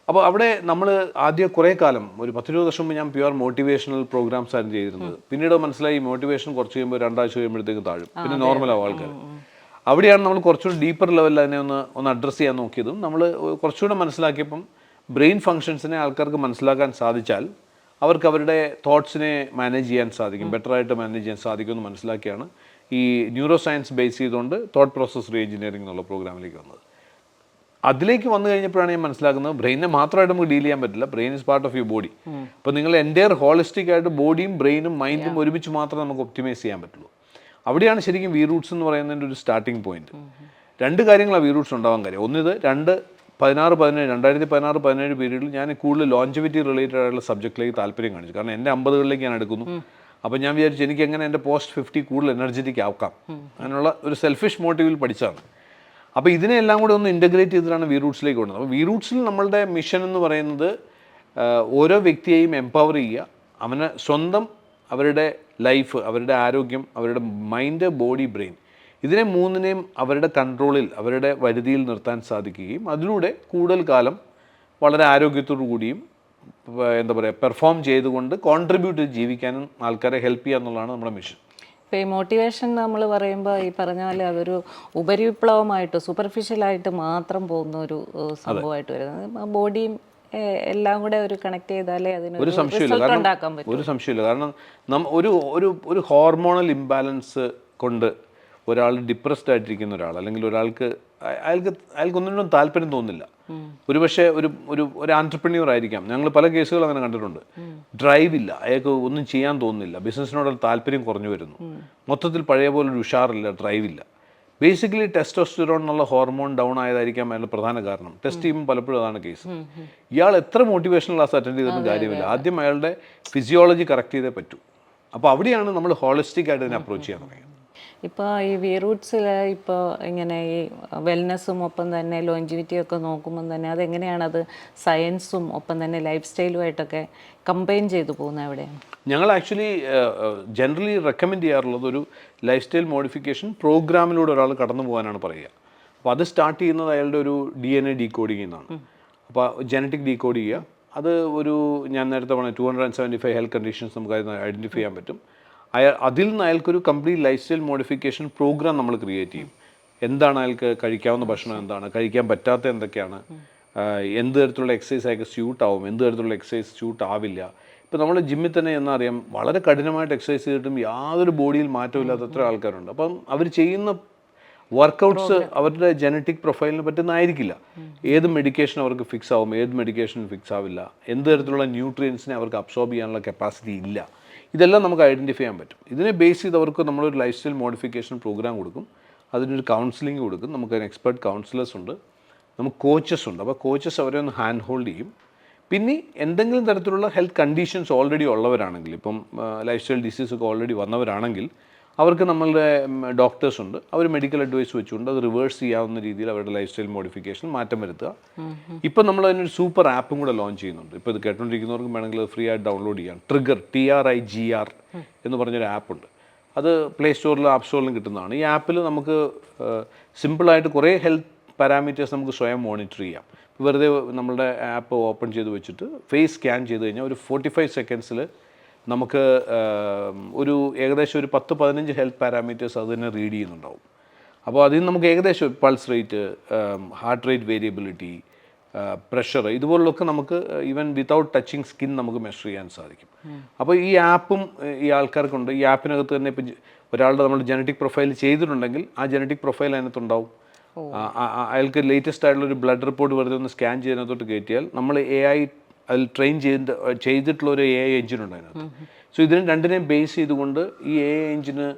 അപ്പോൾ അവിടെ നമ്മൾ ആദ്യം കുറേ കാലം ഒരു പത്തിരുപത് വർഷം മുമ്പ് ഞാൻ പ്യുവർ മോട്ടിവേഷണൽ പ്രോഗ്രാംസ് ആയിരുന്നു ചെയ്തിരുന്നത്. പിന്നീട് മനസ്സിലായി മോട്ടിവേഷൻ കുറച്ച് കഴിയുമ്പോൾ രണ്ടാഴ്ച കഴിയുമ്പോഴത്തേക്ക് താഴും. പിന്നെ നോർമൽ ആവും ആൾക്കാർ അവിടെയാണ് നമ്മൾ കുറച്ചുകൂടി ഡീപ്പർ ലെവലിൽ അതിനെ ഒന്ന് ഒന്ന് അഡ്രസ്സ് ചെയ്യാൻ നോക്കിയതും നമ്മൾ കുറച്ചുകൂടെ മനസ്സിലാക്കിയപ്പം ബ്രെയിൻ ഫങ്ഷൻസിനെ ആൾക്കാർക്ക് മനസ്സിലാക്കാൻ സാധിച്ചാൽ അവർക്ക് അവരുടെ തോട്ട്സിനെ മാനേജ് ചെയ്യാൻ സാധിക്കും. ബെറ്ററായിട്ട് മാനേജ് ചെയ്യാൻ സാധിക്കും എന്ന് മനസ്സിലാക്കിയാണ് ഈ ന്യൂറോ സയൻസ് ബേസ് ചെയ്തുകൊണ്ട് തോട്ട് പ്രോസസ് റീ എഞ്ചിനീയറിംഗ് എന്നുള്ള പ്രോഗ്രാമിലേക്ക് വന്നത്. അതിലേക്ക് വന്നു കഴിഞ്ഞപ്പോഴാണ് ഞാൻ മനസ്സിലാക്കുന്നത് ബ്രെയിനെ മാത്രമായിട്ട് നമുക്ക് ഡീൽ ചെയ്യാൻ പറ്റില്ല. Brain is part of you body അപ്പോൾ നിങ്ങൾ എന്റെയർ ഹോളിസ്റ്റിക് ആയിട്ട് ബോഡിയും ബ്രെയിനും മൈൻഡും ഒരുമിച്ച് മാത്രമേ നമുക്ക് ഒപ്റ്റിമൈസ് ചെയ്യാൻ പറ്റുള്ളൂ. അവിടെയാണ് ശരിക്കും വി റൂട്ട്സ് എന്ന് പറയുന്നതിന്റെ ഒരു സ്റ്റാർട്ടിംഗ് പോയിന്റ് രണ്ട് കാര്യങ്ങളാണ് വി റൂട്ട്സ് ഉണ്ടാവാൻ കാര്യം. ഒന്നിത് രണ്ട് പതിനാറ് പതിനേഴ് രണ്ടായിരത്തി പതിനാറ് പതിനേഴ് പീരീഡിൽ ഞാൻ കൂടുതൽ ലോഞ്ചിവിറ്റി റിലേറ്റഡ് ആയിട്ടുള്ള സബ്ജക്റ്റിലേക്ക് താല്പര്യം കാണിച്ചു. കാരണം എന്റെ അമ്പതുകളിലേക്ക് ഞാൻ എടുക്കുന്നു. അപ്പോൾ ഞാൻ വിചാരിച്ചു എനിക്ക് എങ്ങനെ എന്റെ പോസ്റ്റ് ഫിഫ്റ്റി കൂടുതൽ എനർജറ്റിക് ആക്കാം. അങ്ങനെയുള്ള ഒരു സെൽഫിഷ് മോട്ടീവിൽ പഠിച്ചതാണ്. അപ്പോൾ ഇതിനെല്ലാം കൂടി ഒന്ന് ഇന്റഗ്രേറ്റ് ചെയ്തിട്ടാണ് വി റൂട്ട്സിലേക്ക് കൊണ്ടുവന്നത്. അപ്പോൾ വി റൂട്ട്സിൽ നമ്മളുടെ മിഷൻ എന്ന് പറയുന്നത് ഓരോ വ്യക്തിയെയും എംപവർ ചെയ്യുക. അവന് സ്വന്തം അവരുടെ ലൈഫ് അവരുടെ ആരോഗ്യം അവരുടെ മൈൻഡ് ബോഡി ബ്രെയിൻ ഇതിനെ മൂന്നിനെയും അവരുടെ കൺട്രോളിൽ അവരുടെ വരുതിയിൽ നിർത്താൻ സാധിക്കുകയും അതിലൂടെ കൂടുതൽ കാലം വളരെ ആരോഗ്യത്തോടു കൂടിയും എന്താ പറയുക പെർഫോം ചെയ്തുകൊണ്ട് കോൺട്രിബ്യൂട്ട് ജീവിക്കാനും ആൾക്കാരെ ഹെൽപ്പ് ചെയ്യുക എന്നുള്ളതാണ് നമ്മുടെ മിഷൻ ഇപ്പോൾ ഈ മോട്ടിവേഷൻ നമ്മൾ പറയുമ്പോൾ ഈ പറഞ്ഞ പോലെ അതൊരു ഉപരിവിപ്ലവമായിട്ട് സൂപ്പർഫിഷ്യലായിട്ട് മാത്രം പോകുന്ന ഒരു സംഭവമായിട്ട് വരുന്നത്. ബോഡിയും എല്ലാം കൂടെ ഒരു കണക്ട് ചെയ്താലേ അതിന് ഒരു സംശയമില്ല. ഒരു സംശയമില്ല. കാരണം ഒരു ഒരു ഒരു ഹോർമോണൽ ഇംബാലൻസ് കൊണ്ട് ഒരാൾ ഡിപ്രസ്ഡ് ആയിട്ടിരിക്കുന്ന ഒരാൾ അല്ലെങ്കിൽ ഒരാൾക്ക് അയാൾക്ക് അയാൾക്ക് ഒന്നിനും താല്പര്യം തോന്നില്ല ഒരുപക്ഷെ ഒരു ഒരു ഒരു ആന്റർപ്രന്യൂർ ആയിരിക്കാം. ഞങ്ങൾ പല കേസുകൾ അങ്ങനെ കണ്ടിട്ടുണ്ട്. ഡ്രൈവ് ഇല്ല. അയാൾക്ക് ഒന്നും ചെയ്യാൻ തോന്നുന്നില്ല. ബിസിനസ്സിനോട് താല്പര്യം കുറഞ്ഞു വരുന്നു. മൊത്തത്തിൽ പഴയ പോലെ ഒരു ഉഷാറില്ല ഡ്രൈവ് ഇല്ല. ബേസിക്കലി ടെസ്റ്റോസ്റ്റിറോൺ എന്നുള്ള ഹോർമോൺ ഡൗൺ ആയതായിരിക്കാം അതിന്റെ പ്രധാന കാരണം. ടെസ്റ്റ് ചെയ്യുമ്പോൾ പലപ്പോഴും അതാണ് കേസ് ഇയാൾ എത്ര മോട്ടിവേഷണൽ ക്ലാസ് അറ്റൻഡ് ചെയ്തിട്ടും കാര്യമില്ല. ആദ്യം അയാളുടെ ഫിസിയോളജി കറക്റ്റ് ചെയ്തേ പറ്റൂ. അപ്പോൾ അവിടെയാണ് നമ്മൾ ഹോളിസ്റ്റിക് ആയിട്ട് അതിനെ അപ്രോച്ച് ചെയ്യാൻ തുടങ്ങിയത്. ഇപ്പോൾ ഈ വി റൂട്ട്സിൽ ഇപ്പോൾ ഇങ്ങനെ ഈ വെൽനെസ്സും ഒപ്പം തന്നെ ലോഞ്ചിവിറ്റിയും ഒക്കെ നോക്കുമ്പം തന്നെ അതെങ്ങനെയാണ് അത് സയൻസും ഒപ്പം തന്നെ ലൈഫ് സ്റ്റൈലുമായിട്ടൊക്കെ കമ്പൈൻ ചെയ്തു പോകുന്നത് അവിടെ ഞങ്ങൾ ആക്ച്വലി ജനറലി റെക്കമെൻഡ് ചെയ്യാറുള്ളത് ഒരു ലൈഫ് സ്റ്റൈൽ മോഡിഫിക്കേഷൻ പ്രോഗ്രാമിലൂടെ ഒരാൾ കടന്നു പോകാനാണ് പറയുക. അപ്പോൾ അത് സ്റ്റാർട്ട് ചെയ്യുന്നത് അയാളുടെ ഒരു ഡി എൻ എ ഡീകോഡിംഗ് എന്നാണ് അപ്പോൾ ജനറ്റിക് ഡീകോഡ് ചെയ്യുക. അത് ഒരു ഞാൻ നേരത്തെ പറഞ്ഞ two hundred and seventy five health conditions നമുക്ക് അതിന് ഐഡന്റിഫൈ ചെയ്യാൻ പറ്റും. അയാൾ അതിൽ നിന്ന് അയാൾക്കൊരു complete lifestyle modification programme നമ്മൾ ക്രിയേറ്റ് ചെയ്യും. എന്താണ് അയാൾക്ക് കഴിക്കാവുന്ന ഭക്ഷണം എന്താണ്? കഴിക്കാൻ പറ്റാത്ത എന്തൊക്കെയാണ്? എന്ത് തരത്തിലുള്ള എക്സസൈസ് അയാൾക്ക് സ്യൂട്ട് ആവും? എന്ത് തരത്തിലുള്ള എക്സസൈസ് സ്യൂട്ട് ആവില്ല? ഇപ്പോൾ നമ്മൾ ജിമ്മിൽ തന്നെ എന്നറിയാം വളരെ കഠിനമായിട്ട് എക്സസൈസ് ചെയ്തിട്ടും യാതൊരു ബോഡിയിൽ മാറ്റമില്ലാത്ത എത്ര ആൾക്കാരുണ്ട്. അപ്പം അവർ ചെയ്യുന്ന വർക്കൗട്ട്സ് അവരുടെ ജനറ്റിക് പ്രൊഫൈലിന് പറ്റുന്നതായിരിക്കില്ല. ഏത് മെഡിക്കേഷൻ അവർക്ക് ഫിക്സ് ആവും? ഏത് മെഡിക്കേഷൻ ഫിക്സ് ആവില്ല? എന്ത് തരത്തിലുള്ള ന്യൂട്രിയൻസിനെ അവർക്ക് അബ്സോർബ് ചെയ്യാനുള്ള കപ്പാസിറ്റി ഇല്ല. ഇതെല്ലാം നമുക്ക് ഐഡന്റിഫൈ ചെയ്യാൻ പറ്റും. ഇതിനെ ബേസ് ചെയ്ത് അവർക്ക് നമ്മളൊരു ലൈഫ് സ്റ്റൈൽ മോഡിഫിക്കേഷൻ പ്രോഗ്രാം കൊടുക്കും. അതിനൊരു കൗൺസിലിംഗ് കൊടുക്കും. നമുക്ക് എക്സ്പെർട്ട് കൗൺസിലേഴ്സ് ഉണ്ട്. നമുക്ക് കോച്ചസ് ഉണ്ട്. അപ്പോൾ കോച്ചസ് അവരെ ഒന്ന് ഹാൻഡ് ഹോൾഡ് ചെയ്യും. പിന്നെ എന്തെങ്കിലും തരത്തിലുള്ള ഹെൽത്ത് കണ്ടീഷൻസ് ഓൾറെഡി ഉള്ളവരാണെങ്കിൽ ഇപ്പം ലൈഫ് സ്റ്റൈൽ ഡിസീസ് ഒക്കെ ഓൾറെഡി വന്നവരാണെങ്കിൽ അവർക്ക് നമ്മളുടെ ഡോക്ടേഴ്സ് ഉണ്ട്. അവർ മെഡിക്കൽ അഡ്വൈസ് വെച്ചുകൊണ്ട് അത് റിവേഴ്സ് ചെയ്യാവുന്ന രീതിയിൽ അവരുടെ ലൈഫ് സ്റ്റൈൽ മോഡിഫിക്കേഷൻ മാറ്റം വരുത്തുക. ഇപ്പം നമ്മൾ അതിനൊരു സൂപ്പർ ആപ്പും കൂടെ ലോഞ്ച് ചെയ്യുന്നുണ്ട്. ഇപ്പോൾ ഇത് കേട്ടുകൊണ്ടിരിക്കുന്നവർക്ക് വേണമെങ്കിൽ ഫ്രീ ആയിട്ട് ഡൗൺലോഡ് ചെയ്യാം. Trigger T R I G R എന്ന് പറഞ്ഞൊരു ആപ്പുണ്ട് അത് പ്ലേ സ്റ്റോറിലും ആപ്പ് സ്റ്റോറിലും കിട്ടുന്നതാണ്. ഈ ആപ്പിൽ നമുക്ക് സിമ്പിളായിട്ട് കുറേ ഹെൽത്ത് പാരാമീറ്റേഴ്സ് നമുക്ക് സ്വയം മോണിറ്റർ ചെയ്യാം. വെറുതെ നമ്മളുടെ ആപ്പ് ഓപ്പൺ ചെയ്ത് വെച്ചിട്ട് ഫേസ് സ്കാൻ ചെയ്ത് കഴിഞ്ഞാൽ ഒരു ഫോർട്ടി ഫൈവ് സെക്കൻഡ്സിൽ നമുക്ക് ഒരു ഏകദേശം ഒരു പത്ത് പതിനഞ്ച് ഹെൽത്ത് പാരാമീറ്റേഴ്സ് അത് തന്നെ റീഡ് ചെയ്യുന്നുണ്ടാവും. അപ്പോൾ അതിൽ നിന്ന് നമുക്ക് ഏകദേശം pulse rate heart rate variability pressure ഇതുപോലുള്ളൊക്കെ നമുക്ക് ഈവൻ വിതൗട്ട് ടച്ചിങ് സ്കിൻ നമുക്ക് മെഷർ ചെയ്യാൻ സാധിക്കും. അപ്പോൾ ഈ ആപ്പും ഈ ആൾക്കാർക്കുണ്ട്. ഈ ആപ്പിനകത്ത് തന്നെ ഇപ്പം ഒരാളുടെ നമ്മൾ ജനറ്റിക് പ്രൊഫൈൽ ചെയ്തിട്ടുണ്ടെങ്കിൽ ആ ജനറ്റിക് പ്രൊഫൈൽ അതിനകത്തുണ്ടാവും. അയാൾക്ക് ലേറ്റസ്റ്റ് ആയിട്ടുള്ള ഒരു ബ്ലഡ് റിപ്പോർട്ട് വെറുതെ ഒന്ന് സ്കാൻ ചെയ്യുന്നതോട്ട് കയറ്റിയാൽ നമ്മൾ എ ഐ അതിൽ ട്രെയിൻ ചെയ്ത് ചെയ്തിട്ടുള്ള ഒരു എ ഐ എഞ്ചിൻ ഉണ്ട് അതിനകത്ത്. സോ ഇതിന് രണ്ടിനെയും ബേസ് ചെയ്തുകൊണ്ട് ഈ എ ഐ എഞ്ചിന്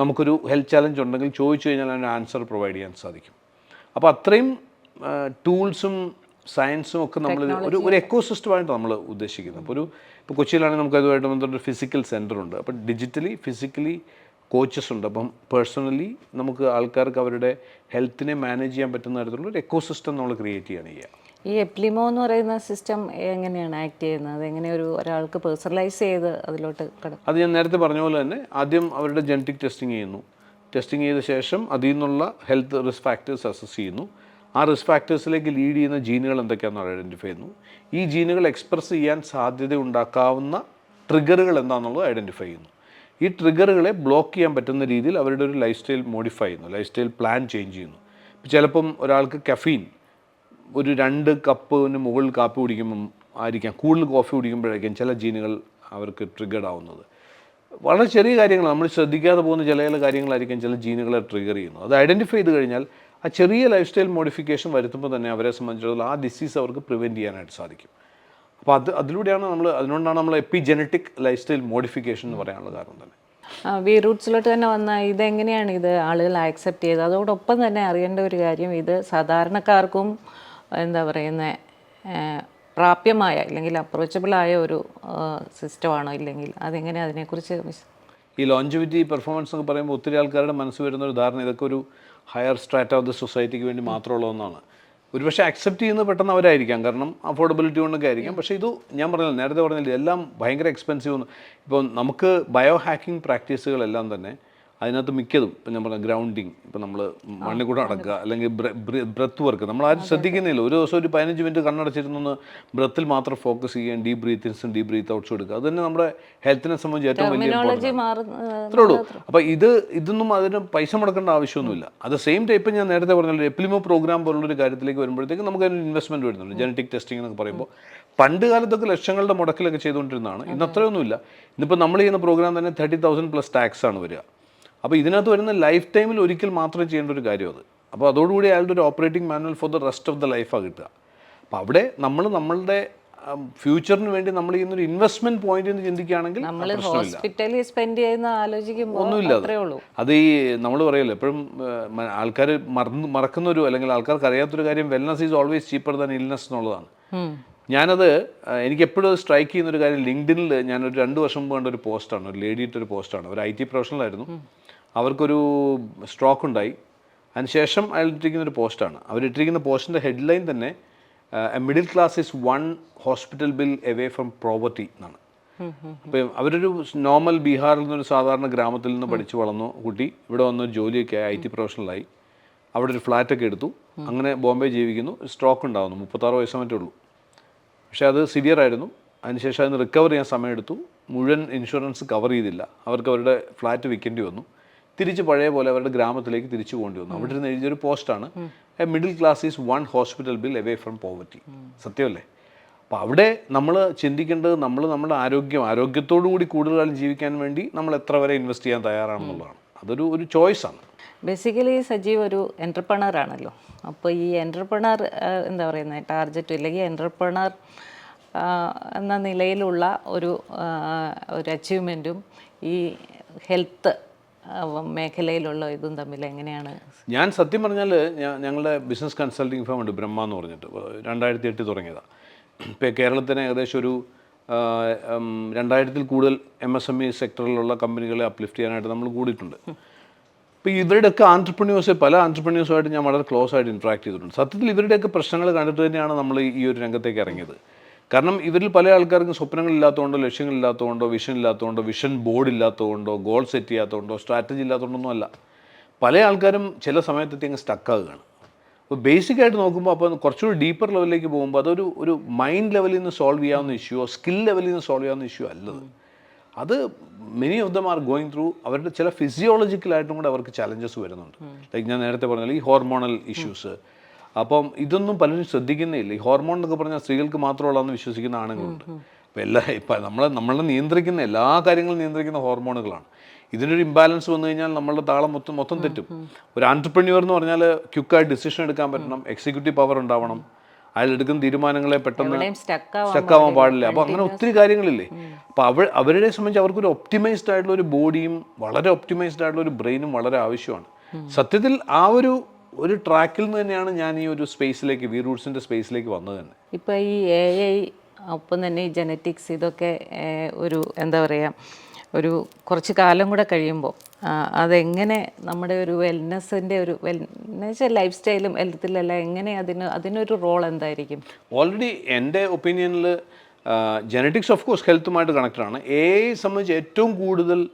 നമുക്കൊരു ഹെൽത്ത് ചാലഞ്ച് ഉണ്ടെങ്കിൽ ചോദിച്ചു കഴിഞ്ഞാൽ അതിന് ആൻസർ പ്രൊവൈഡ് ചെയ്യാൻ സാധിക്കും. അപ്പോൾ അത്രയും ടൂൾസും സയൻസും ഒക്കെ നമ്മൾ ഒരു ഒരു എക്കോ സിസ്റ്റമായിട്ട് നമ്മൾ ഉദ്ദേശിക്കുന്നത്. അപ്പോൾ ഒരു ഇപ്പോൾ കൊച്ചിയിലാണെങ്കിൽ നമുക്ക് അതുമായിട്ട് ബന്ധപ്പെട്ട് ഫിസിക്കൽ സെന്റർ ഉണ്ട്. അപ്പോൾ ഡിജിറ്റലി ഫിസിക്കലി കോച്ചസ് ഉണ്ട്. അപ്പം പേഴ്സണലി നമുക്ക് ആൾക്കാർക്ക് അവരുടെ ഹെൽത്തിനെ മാനേജ് ചെയ്യാൻ പറ്റുന്ന തരത്തിലുള്ള ഒരു എക്കോ സിസ്റ്റം നമ്മൾ ക്രിയേറ്റ് ചെയ്യാണ് ചെയ്യുക ഈ എപ്ലിമോ എന്ന് പറയുന്ന സിസ്റ്റം എങ്ങനെയാണ് ആക്ട് ചെയ്യുന്നത്? അതെങ്ങനെ ഒരു ഒരാൾക്ക് പേഴ്സണലൈസ് ചെയ്ത് അതിലോട്ട് കിടക്കും അത് ഞാൻ നേരത്തെ പറഞ്ഞ പോലെ തന്നെ ആദ്യം അവരുടെ ജനറ്റിക് ടെസ്റ്റിംഗ് ചെയ്യുന്നു. ടെസ്റ്റിംഗ് ചെയ്ത ശേഷം അതിൽ നിന്നുള്ള ഹെൽത്ത് റിസ്ക് ഫാക്ടേഴ്സ് അസസ് ചെയ്യുന്നു. ആ റിസ്ക് ഫാക്ടേഴ്സിലേക്ക് ലീഡ് ചെയ്യുന്ന ജീനുകൾ എന്തൊക്കെയാണെന്ന് അവർ ഐഡന്റിഫൈ ചെയ്യുന്നു. ഈ ജീനുകൾ എക്സ്പ്രസ് ചെയ്യാൻ സാധ്യത ഉണ്ടാക്കാവുന്ന ട്രിഗറുകൾ എന്താണെന്നുള്ളത് ഐഡന്റിഫൈ ചെയ്യുന്നു. ഈ ട്രിഗറുകളെ ബ്ലോക്ക് ചെയ്യാൻ പറ്റുന്ന രീതിയിൽ അവരുടെ ഒരു ലൈഫ് സ്റ്റൈൽ മോഡിഫൈ ചെയ്യുന്നു ലൈഫ് സ്റ്റൈൽ പ്ലാൻ ചേഞ്ച് ചെയ്യുന്നു. ചിലപ്പം ഒരാൾക്ക് കഫീൻ ഒരു രണ്ട് കപ്പിന് മുകളിൽ കാപ്പി കുടിക്കുമ്പം ആയിരിക്കാം. കൂടുതൽ കോഫി കുടിക്കുമ്പോഴായിരിക്കും ചില ജീനുകൾ അവർക്ക് ട്രിഗർഡ് ആവുന്നത്. വളരെ ചെറിയ കാര്യങ്ങൾ നമ്മൾ ശ്രദ്ധിക്കാതെ പോകുന്ന ചില ചില കാര്യങ്ങളായിരിക്കും ചില ജീനുകളെ ട്രിഗർ ചെയ്യുന്നത്. അത് ഐഡന്റിഫൈ ചെയ്ത് കഴിഞ്ഞാൽ ആ ചെറിയ ലൈഫ് സ്റ്റൈൽ മോഡിഫിക്കേഷൻ വരുത്തുമ്പോൾ തന്നെ അവരെ സംബന്ധിച്ചിടത്തോളം ആ ഡിസീസ് അവർക്ക് പ്രിവെന്റ് ചെയ്യാനായിട്ട് സാധിക്കും. അപ്പോൾ അത് അതിലൂടെയാണ് നമ്മൾ അതുകൊണ്ടാണ് നമ്മൾ എപ്പിജനറ്റിക് ലൈഫ് സ്റ്റൈൽ മോഡിഫിക്കേഷൻ എന്ന് പറയാനുള്ള കാരണം തന്നെ. വി റൂട്ട്സിലോട്ട് തന്നെ വന്ന ഇതെങ്ങനെയാണ് ഇത് ആളുകൾ ആക്സെപ്റ്റ് ചെയ്തത്? അതോടൊപ്പം തന്നെ അറിയേണ്ട ഒരു കാര്യം ഇത് സാധാരണക്കാർക്കും എന്താ പറയുന്നത് പ്രാപ്യമായ അല്ലെങ്കിൽ അപ്രോച്ചബിളായ ഒരു സിസ്റ്റമാണോ ഇല്ലെങ്കിൽ അതെങ്ങനെ അതിനെക്കുറിച്ച് ഈ ലോഞ്ചിവിറ്റി പെർഫോമൻസ് എന്ന് പറയുമ്പോൾ ഒത്തിരി ആൾക്കാരുടെ മനസ്സ് വരുന്ന ഒരു ധാരണ ഇതൊക്കെ ഒരു ഹയർ സ്ട്രാറ്റ ഓഫ് ദ സൊസൈറ്റിക്ക് വേണ്ടി മാത്രമുള്ള ഒന്നാണ്. ഒരുപക്ഷെ അക്സെപ്റ്റ് ചെയ്യുന്നത് പെട്ടെന്ന് അവരായിരിക്കാം. കാരണം അഫോർഡബിലിറ്റി കൊണ്ടൊക്കെ ആയിരിക്കാം. പക്ഷേ ഇത് ഞാൻ പറഞ്ഞില്ല നേരത്തെ പറഞ്ഞില്ല എല്ലാം ഭയങ്കര എക്സ്പെൻസീവ് ഇപ്പോൾ നമുക്ക് ബയോ ഹാക്കിംഗ് പ്രാക്ടീസുകളെല്ലാം തന്നെ അതിനകത്ത് മിക്കതും ഇപ്പം ഞാൻ പറഞ്ഞ ഗ്രൗണ്ടിങ് ഇപ്പം നമ്മൾ മണ്ണിൽ കൂടെ അടക്കുക അല്ലെങ്കിൽ ബ്രത്ത് വർക്ക് നമ്മൾ ആരും ശ്രദ്ധിക്കുന്നില്ല. ഒരു ദിവസം ഒരു പതിനഞ്ച് മിനിറ്റ് കണ്ണടച്ചിരുന്നൊന്ന് ബ്രത്തിൽ മാത്രം ഫോക്കസ് ചെയ്യാൻ ഡീപ് ബ്രീത്ത് ഇൻസും ഡീപ് ബ്രീത്ത് ഔട്ട്സും എടുക്കുക. അത് തന്നെ നമ്മുടെ ഹെൽത്തിനെ സംബന്ധിച്ച് ഏറ്റവും വലിയ അപ്പം അത്രേ ഉള്ളൂ. അപ്പോൾ ഇത് ഇതൊന്നും അതിന് പൈസ മുടക്കേണ്ട ആവശ്യമൊന്നുമില്ല. അത് സെയിം ടൈപ്പ് ഞാൻ നേരത്തെ പറഞ്ഞല്ലോ എപ്ലിമോ പ്രോഗ്രാം പോലുള്ളൊരു കാര്യത്തിലേക്ക് വരുമ്പോഴത്തേക്ക് നമുക്ക് അതിന് ഇൻവെസ്റ്റ്മെന്റ് വരുന്നുണ്ട്. ജനറ്റിക് ടെസ്റ്റിംഗ് എന്നൊക്കെ പറയുമ്പോൾ. പണ്ട് കാലത്തൊക്കെ ലക്ഷങ്ങളുടെ മുടക്കിലൊക്കെ ചെയ്തുകൊണ്ടിരുന്നതാണ്. ഇന്ന് അത്രയൊന്നുമില്ല ഇന്നിപ്പോൾ നമ്മൾ ചെയ്യുന്ന പ്രോഗ്രാം തന്നെ തേർട്ടി തൗസൻഡ് പ്ലസ് ടാക്സ് ആണ് വരിക. അപ്പോൾ ഇതിനകത്ത് വരുന്ന ലൈഫ് ടൈമിൽ ഒരിക്കൽ മാത്രം ചെയ്യേണ്ട ഒരു കാര്യം അത്. അപ്പോൾ അതോടുകൂടി അയാളുടെ ഒരു operating manual for the rest of the ലൈഫാണ് കിട്ടുക. അപ്പോൾ അവിടെ നമ്മൾ നമ്മളുടെ ഫ്യൂച്ചറിന് വേണ്ടി നമ്മൾ ചെയ്യുന്ന ഒരു ഇൻവെസ്റ്റ്മെന്റ് പോയിന്റ് എന്ന് ചിന്തിക്കുകയാണെങ്കിൽ ഹോസ്പിറ്റലിൽ സ്പെൻഡ് ചെയ്യുന്ന ആലോചിക്കുമ്പോൾ ഒന്നുമില്ല അത്. ഈ നമ്മൾ പറയല്ലോ എപ്പോഴും ആൾക്കാർ മറന്ന് മറക്കുന്നൊരു അല്ലെങ്കിൽ ആൾക്കാർക്ക് അറിയാത്തൊരു കാര്യം wellness is always cheaper than illness എന്നുള്ളതാണ്. ഞാനത് എനിക്കെപ്പോഴും സ്ട്രൈക്ക് ചെയ്യുന്ന ഒരു കാര്യം ലിങ്ക്ഡിനിൽ ഞാനൊരു രണ്ട് വർഷം മുമ്പ് കണ്ട ഒരു പോസ്റ്റാണ് ഒരു ലേഡിയുടെ ഒരു പോസ്റ്റാണ്. ഒരു ഐ ടി പ്രൊഫഷണൽ ആയിരുന്നു അവർക്കൊരു സ്ട്രോക്ക് ഉണ്ടായി. അതിനുശേഷം അയാൾ ഇട്ടിരിക്കുന്ന ഒരു പോസ്റ്റാണ്. അവരിട്ടിരിക്കുന്ന പോസ്റ്റിന്റെ ഹെഡ്ലൈൻ തന്നെ middle class is one hospital bill away from property എന്നാണ്. അപ്പം അവരൊരു നോർമൽ ബീഹാറിൽ നിന്നൊരു സാധാരണ ഗ്രാമത്തിൽ നിന്ന് പഠിച്ചു വളർന്നു കുട്ടി. ഇവിടെ വന്ന് ജോലിയൊക്കെ ആയി ഐ ടി പ്രൊഫഷണലായി. അവിടെ ഒരു ഫ്ലാറ്റൊക്കെ എടുത്തു. അങ്ങനെ ബോംബെ ജീവിക്കുന്നു. സ്ട്രോക്ക് ഉണ്ടാകുന്നു മുപ്പത്താറ് വയസ്സ് മറ്റേ ഉള്ളൂ. പക്ഷേ അത് സിവിയർ ആയിരുന്നു. അതിനുശേഷം അതിന് റിക്കവർ ചെയ്യാൻ സമയമെടുത്തു. മുഴുവൻ ഇൻഷുറൻസ് കവർ ചെയ്തില്ല. അവർക്ക് അവരുടെ ഫ്ലാറ്റ് വിൽക്കേണ്ടി വന്നു. തിരിച്ച് പഴയ പോലെ അവരുടെ ഗ്രാമത്തിലേക്ക് തിരിച്ചു പോകേണ്ടി വന്നു. അവിടെ ഇരുന്ന് എഴുതിയൊരു പോസ്റ്റാണ് a middle class is one hospital bill away from poverty സത്യമല്ലേ? അപ്പോൾ അവിടെ നമ്മൾ ചിന്തിക്കേണ്ടത് നമ്മൾ നമ്മുടെ ആരോഗ്യം ആരോഗ്യത്തോടു കൂടി കൂടുതൽ കാലം ജീവിക്കാൻ വേണ്ടി നമ്മൾ എത്ര വരെ ഇൻവെസ്റ്റ് ചെയ്യാൻ തയ്യാറാണെന്നുള്ളതാണ്. അതൊരു ഒരു ചോയ്സാണ് ബേസിക്കലി സജീവ് ഒരു എന്റർപ്രണർ ആണല്ലോ. അപ്പോൾ ഈ എന്റർപ്രണർ എന്താ പറയുന്നത് ടാർജറ്റ് ഇല്ലെങ്കിൽ എന്റർപ്രണർ എന്ന നിലയിലുള്ള ഒരു ഒരു അച്ചീവ്മെന്റും ഈ ഹെൽത്ത് മേഖലയിലുള്ള ഇതും തമ്മിൽ എങ്ങനെയാണ്? ഞാൻ സത്യം പറഞ്ഞാൽ ഞങ്ങളുടെ ബിസിനസ് കൺസൾട്ടിങ് ഫേം ഉണ്ട് ബ്രഹ്മ എന്ന് പറഞ്ഞിട്ട്. രണ്ടായിരത്തി എട്ടിൽ തുടങ്ങിയതാണ് ഇപ്പോൾ കേരളത്തിന് ഏകദേശം ഒരു രണ്ടായിരത്തിൽ കൂടുതൽ എം എസ് എം ഇ സെക്ടറിലുള്ള കമ്പനികളെ അപ്ലിഫ്റ്റ് ചെയ്യാനായിട്ട് നമ്മൾ കൂടിയിട്ടുണ്ട്. ഇപ്പോൾ ഇവരുടെയൊക്കെ ആന്റർപ്രന്യൂഴ്സ് പല ആന്റർപ്രന്യൂഴ്സുമായിട്ട് ഞാൻ വളരെ ക്ലോസ് ആയിട്ട് ഇൻട്രാക്ട് ചെയ്തിട്ടുണ്ട്. സത്യത്തിൽ ഇവരുടെയൊക്കെ പ്രശ്നങ്ങൾ കണ്ടിട്ട് തന്നെയാണ് നമ്മൾ ഈ ഒരു രംഗത്തേക്ക് ഇറങ്ങിയത്. കാരണം ഇവരിൽ പല ആൾക്കാർക്കും സ്വപ്നങ്ങളില്ലാത്തതുകൊണ്ടോ ലക്ഷ്യങ്ങളില്ലാത്തതുകൊണ്ടോ വിഷൻ ഇല്ലാത്തതുകൊണ്ടോ വിഷൻ ബോർഡ് ഇല്ലാത്തതുകൊണ്ടോ ഗോൾ സെറ്റ് ചെയ്യാത്തതുകൊണ്ടോ സ്ട്രാറ്റജി ഇല്ലാത്തതുകൊണ്ടൊന്നും അല്ല. പല ആൾക്കാരും ചില സമയത്തെത്തി അങ്ങ് സ്റ്റക്കാകുകയാണ് അപ്പോൾ ബേസിക് ആയിട്ട് നോക്കുമ്പോൾ അപ്പോൾ കുറച്ചുകൂടി ഡീപ്പർ ലെവലിലേക്ക് പോകുമ്പോൾ അതൊരു ഒരു മൈൻഡ് ലെവലിൽ നിന്ന് സോൾവ് ചെയ്യാവുന്ന ഇഷ്യൂ സ്കിൽ ലെവലിൽ നിന്ന് സോൾവ് ചെയ്യാവുന്ന ഇഷ്യൂ അല്ലത്. അത് many of them are going through അവരുടെ ചില ഫിസിയോളജിക്കലായിട്ടും കൂടെ അവർക്ക് ചലഞ്ചസ് വരുന്നുണ്ട്. ലൈക്ക് ഞാൻ നേരത്തെ പറഞ്ഞാൽ ഈ ഹോർമോണൽ ഇഷ്യൂസ് അപ്പം ഇതൊന്നും പലരും ശ്രദ്ധിക്കുന്നില്ല. ഈ ഹോർമോൺ എന്നൊക്കെ പറഞ്ഞാൽ സ്ത്രീകൾക്ക് മാത്രമുള്ളതെന്ന് വിശ്വസിക്കുന്ന ആണുങ്ങളുണ്ട്. അപ്പോൾ എല്ലാ ഇപ്പം നമ്മൾ നമ്മളെ നിയന്ത്രിക്കുന്ന എല്ലാ കാര്യങ്ങളും നിയന്ത്രിക്കുന്ന ഹോർമോണുകളാണ് ഇതിനൊരു ഇംബാലൻസ് വന്നു കഴിഞ്ഞാൽ നമ്മളുടെ താളം മൊത്തം മൊത്തം തെറ്റും. ഒരു ആന്റർപ്രന്യൂർ എന്ന് പറഞ്ഞാൽ ക്യുക്കായിട്ട് ഡിസിഷൻ എടുക്കാൻ പറ്റണം എക്സിക്യൂട്ടീവ് പവർ ഉണ്ടാവണം. അയാൾ എടുക്കുന്ന തീരുമാനങ്ങളെ പെട്ടെന്ന് സ്റ്റക്കാവാൻ പാടില്ല. അപ്പോൾ അങ്ങനെ ഒത്തിരി കാര്യങ്ങളില്ലേ? അപ്പോൾ അവ അവരെ സംബന്ധിച്ച് അവർക്കൊരു ഒപ്റ്റിമൈസ്ഡ് ആയിട്ടുള്ള ഒരു ബോഡിയും വളരെ ഒപ്റ്റിമൈസ്ഡ് ആയിട്ടുള്ള ഒരു ബ്രെയിനും വളരെ ആവശ്യമാണ്. സത്യത്തിൽ ആ ഒരു ഒരു ട്രാക്കിൽ നിന്ന് തന്നെയാണ് ഞാൻ ഈ ഒരു സ്പേസിലേക്ക് വി റൂട്ട്സിന്റെ സ്പേസിലേക്ക് വന്നത് തന്നെ. ഇപ്പോൾ ഈ എ ഐ ഒപ്പം തന്നെ ഈ ജനറ്റിക്സ് ഇതൊക്കെ ഒരു എന്താ പറയുക ഒരു കുറച്ച് കാലം കൂടെ കഴിയുമ്പോൾ അതെങ്ങനെ നമ്മുടെ ഒരു വെൽനെസ്സിന്റെ ഒരു വെൽനെസ് ലൈഫ് സ്റ്റൈലും ഹെൽത്തിലെല്ലാം എങ്ങനെ അതിന് അതിനൊരു റോൾ എന്തായിരിക്കും? ഓൾറെഡി എന്റെ ഒപ്പീനിയനിൽ ജനറ്റിക്സ് ഓഫ് കോഴ്സ് ഹെൽത്തുമായിട്ട് കണക്റ്റഡ് ആണ്. എ സംബന്ധിച്ച് ഏറ്റവും കൂടുതൽ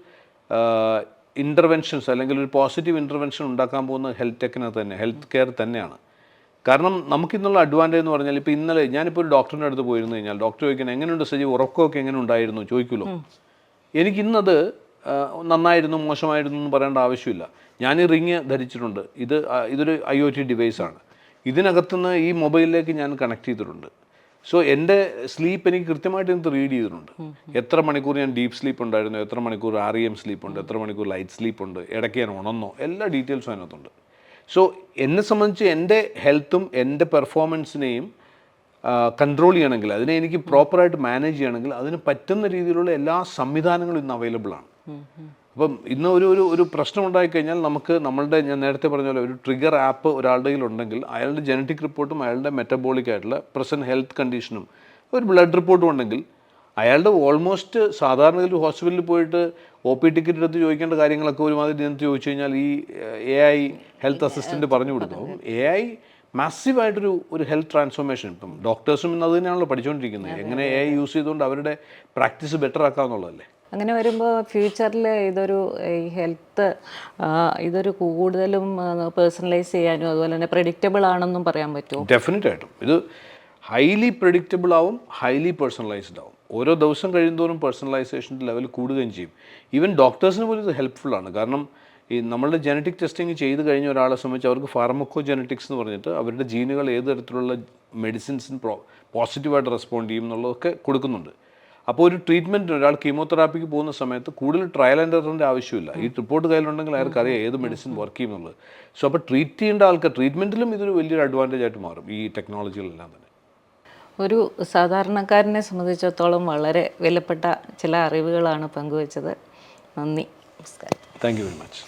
ഇന്റർവെൻഷൻസ് അല്ലെങ്കിൽ ഒരു പോസിറ്റീവ് ഇന്റർവെൻഷൻ ഉണ്ടാക്കാൻ പോകുന്ന ഹെൽത്ത് ടെക്കിനകത്ത് തന്നെ ഹെൽത്ത് കെയർ തന്നെയാണ്. കാരണം നമുക്കിന്നുള്ള അഡ്വാന്റേജ് എന്ന് പറഞ്ഞാൽ ഇപ്പോൾ ഇന്നലെ ഞാനിപ്പോൾ ഒരു ഡോക്ടറിന്റെ അടുത്ത് പോയിരുന്നു കഴിഞ്ഞാൽ ഡോക്ടർ ചോദിക്കുന്നത് എങ്ങനെയുണ്ട് സജീവ്? ഉറക്കമൊക്കെ എങ്ങനെ ഉണ്ടായിരുന്നു? ചോദിക്കുമല്ലോ. എനിക്കിന്നത് നന്നായിരുന്നു മോശമായിരുന്നു എന്ന് പറയേണ്ട ആവശ്യമില്ല. ഞാൻ ഈ റിങ് ധരിച്ചിട്ടുണ്ട്. ഇത് ഇതൊരു ഐ ഒ ടി ഡിവൈസാണ്. ഇതിനകത്തുനിന്ന് ഈ മൊബൈലിലേക്ക് ഞാൻ കണക്ട് ചെയ്തിട്ടുണ്ട്. സോ എന്റെ സ്ലീപ്പ് എനിക്ക് കൃത്യമായിട്ട് എനിക്ക് റീഡ് ചെയ്തിട്ടുണ്ട്. എത്ര മണിക്കൂർ ഞാൻ ഡീപ്പ് സ്ലീപ്പ് ഉണ്ടായിരുന്നു എത്ര മണിക്കൂർ ആർ ഇ എം സ്ലീപ്പ് ഉണ്ട് എത്ര മണിക്കൂർ ലൈറ്റ് സ്ലീപ്പ് ഉണ്ട് ഇടയ്ക്ക് ഞാൻ ഉണന്നോ എല്ലാ ഡീറ്റെയിൽസും അതിനകത്തുണ്ട്. സോ എന്നെ സംബന്ധിച്ച് എന്റെ ഹെൽത്തും എന്റെ പെർഫോമൻസിനെയും കൺട്രോൾ ചെയ്യണമെങ്കിൽ അതിനെ എനിക്ക് പ്രോപ്പറായിട്ട് മാനേജ് ചെയ്യണമെങ്കിൽ അതിന് പറ്റുന്ന രീതിയിലുള്ള എല്ലാ സംവിധാനങ്ങളും ഇന്ന് അവൈലബിൾ ആണ്. അപ്പം ഇന്ന് ഒരു ഒരു ഒരു പ്രശ്നം ഉണ്ടായിക്കഴിഞ്ഞാൽ നമുക്ക് നമ്മളുടെ ഞാൻ നേരത്തെ പറഞ്ഞ പോലെ ഒരു ട്രിഗർ ആപ്പ് ഒരാളുടെ കയ്യിൽ ഉണ്ടെങ്കിൽ അയാളുടെ ജനറ്റിക് റിപ്പോർട്ടും അയാളുടെ മെറ്റബോളിക് ആയിട്ടുള്ള പ്രസന്റ് ഹെൽത്ത് കണ്ടീഷനും ഒരു ബ്ലഡ് റിപ്പോർട്ടും ഉണ്ടെങ്കിൽ അയാളുടെ ഓൾമോസ്റ്റ് സാധാരണ ഒരു ഹോസ്പിറ്റലിൽ പോയിട്ട് ഒ പി ടിക്കറ്റ് എടുത്ത് ചോദിക്കേണ്ട കാര്യങ്ങളൊക്കെ ഒരുമാതിരി നിന്ന് ചോദിച്ചു കഴിഞ്ഞാൽ ഈ എ ഐ ഹെൽത്ത് അസിസ്റ്റന്റ് പറഞ്ഞു കൊടുക്കും. എ ഐ മാസീവായിട്ടൊരു ഒരു ഹെൽത്ത് ട്രാൻസ്ഫോർമേഷൻ ഇപ്പം ഡോക്ടേഴ്സും ഇന്ന് അത് തന്നെയാണല്ലോ പഠിച്ചുകൊണ്ടിരിക്കുന്നത് എങ്ങനെ എ ഐ യൂസ് ചെയ്തുകൊണ്ട് അവരുടെ പ്രാക്ടീസ് ബെറ്റർ ആക്കാമെന്നുള്ളതല്ലേ അങ്ങനെ വരുമ്പോൾ ഫ്യൂച്ചറിൽ ഇതൊരു ഈ ഹെൽത്ത് ഇതൊരു കൂടുതലും പേഴ്സണലൈസ് ചെയ്യാനും അതുപോലെ തന്നെ പ്രെഡിക്റ്റബിൾ ആണെന്നും പറയാൻ പറ്റുമോ? ഡെഫിനറ്റ് ആയിട്ടും. ഇത് ഹൈലി പ്രഡിക്റ്റബിൾ ആവും ഹൈലി പേഴ്സണലൈസ്ഡ് ആവും. ഓരോ ദിവസം കഴിയുന്തോറും പേഴ്സണലൈസേഷന്റെ ലെവൽ കൂടുകയും ചെയ്യും. ഈവൻ ഡോക്ടേഴ്സിന് പോലും ഇത് ഹെൽപ്ഫുൾ ആണ്. കാരണം ഈ നമ്മളുടെ ജനറ്റിക് ടെസ്റ്റിംഗ് ചെയ്ത് കഴിഞ്ഞ ഒരാളെ സംബന്ധിച്ച് അവർക്ക് ഫാർമക്കോ ജനറ്റിക്സ് എന്ന് പറഞ്ഞിട്ട് അവരുടെ ജീനുകൾ ഏത് തരത്തിലുള്ള മെഡിസിൻസിന് പ്രോ പോസിറ്റീവായിട്ട് റെസ്പോണ്ട് ചെയ്യും എന്നുള്ളതൊക്കെ കൊടുക്കുന്നുണ്ട്. അപ്പോൾ ഒരു ട്രീറ്റ്മെന്റ് ഒരാൾ കീമോതെറാപ്പിക്ക് പോകുന്ന സമയത്ത് കൂടുതൽ ട്രയൽ ആൻഡ് എററിന്റെ ആവശ്യമില്ല. ഈ റിപ്പോർട്ട് കയ്യിലുണ്ടെങ്കിൽ അയാൾക്ക് അറിയാം ഏത് മെഡിസിൻ വർക്ക് ചെയ്യും എന്നുള്ളത് സോ അപ്പോൾ ട്രീറ്റ് ചെയ്യേണ്ട ആൾക്ക് ട്രീറ്റ്മെന്റിലും ഇതൊരു വലിയൊരു അഡ്വാന്റേജ് ആയിട്ട് മാറും ഈ ടെക്നോളജികളെല്ലാം തന്നെ. ഒരു സാധാരണക്കാരനെ സംബന്ധിച്ചിടത്തോളം വളരെ വിലപ്പെട്ട ചില അറിവുകളാണ് പങ്കുവച്ചത്. നന്ദി. നമസ്കാരം. Thank you very much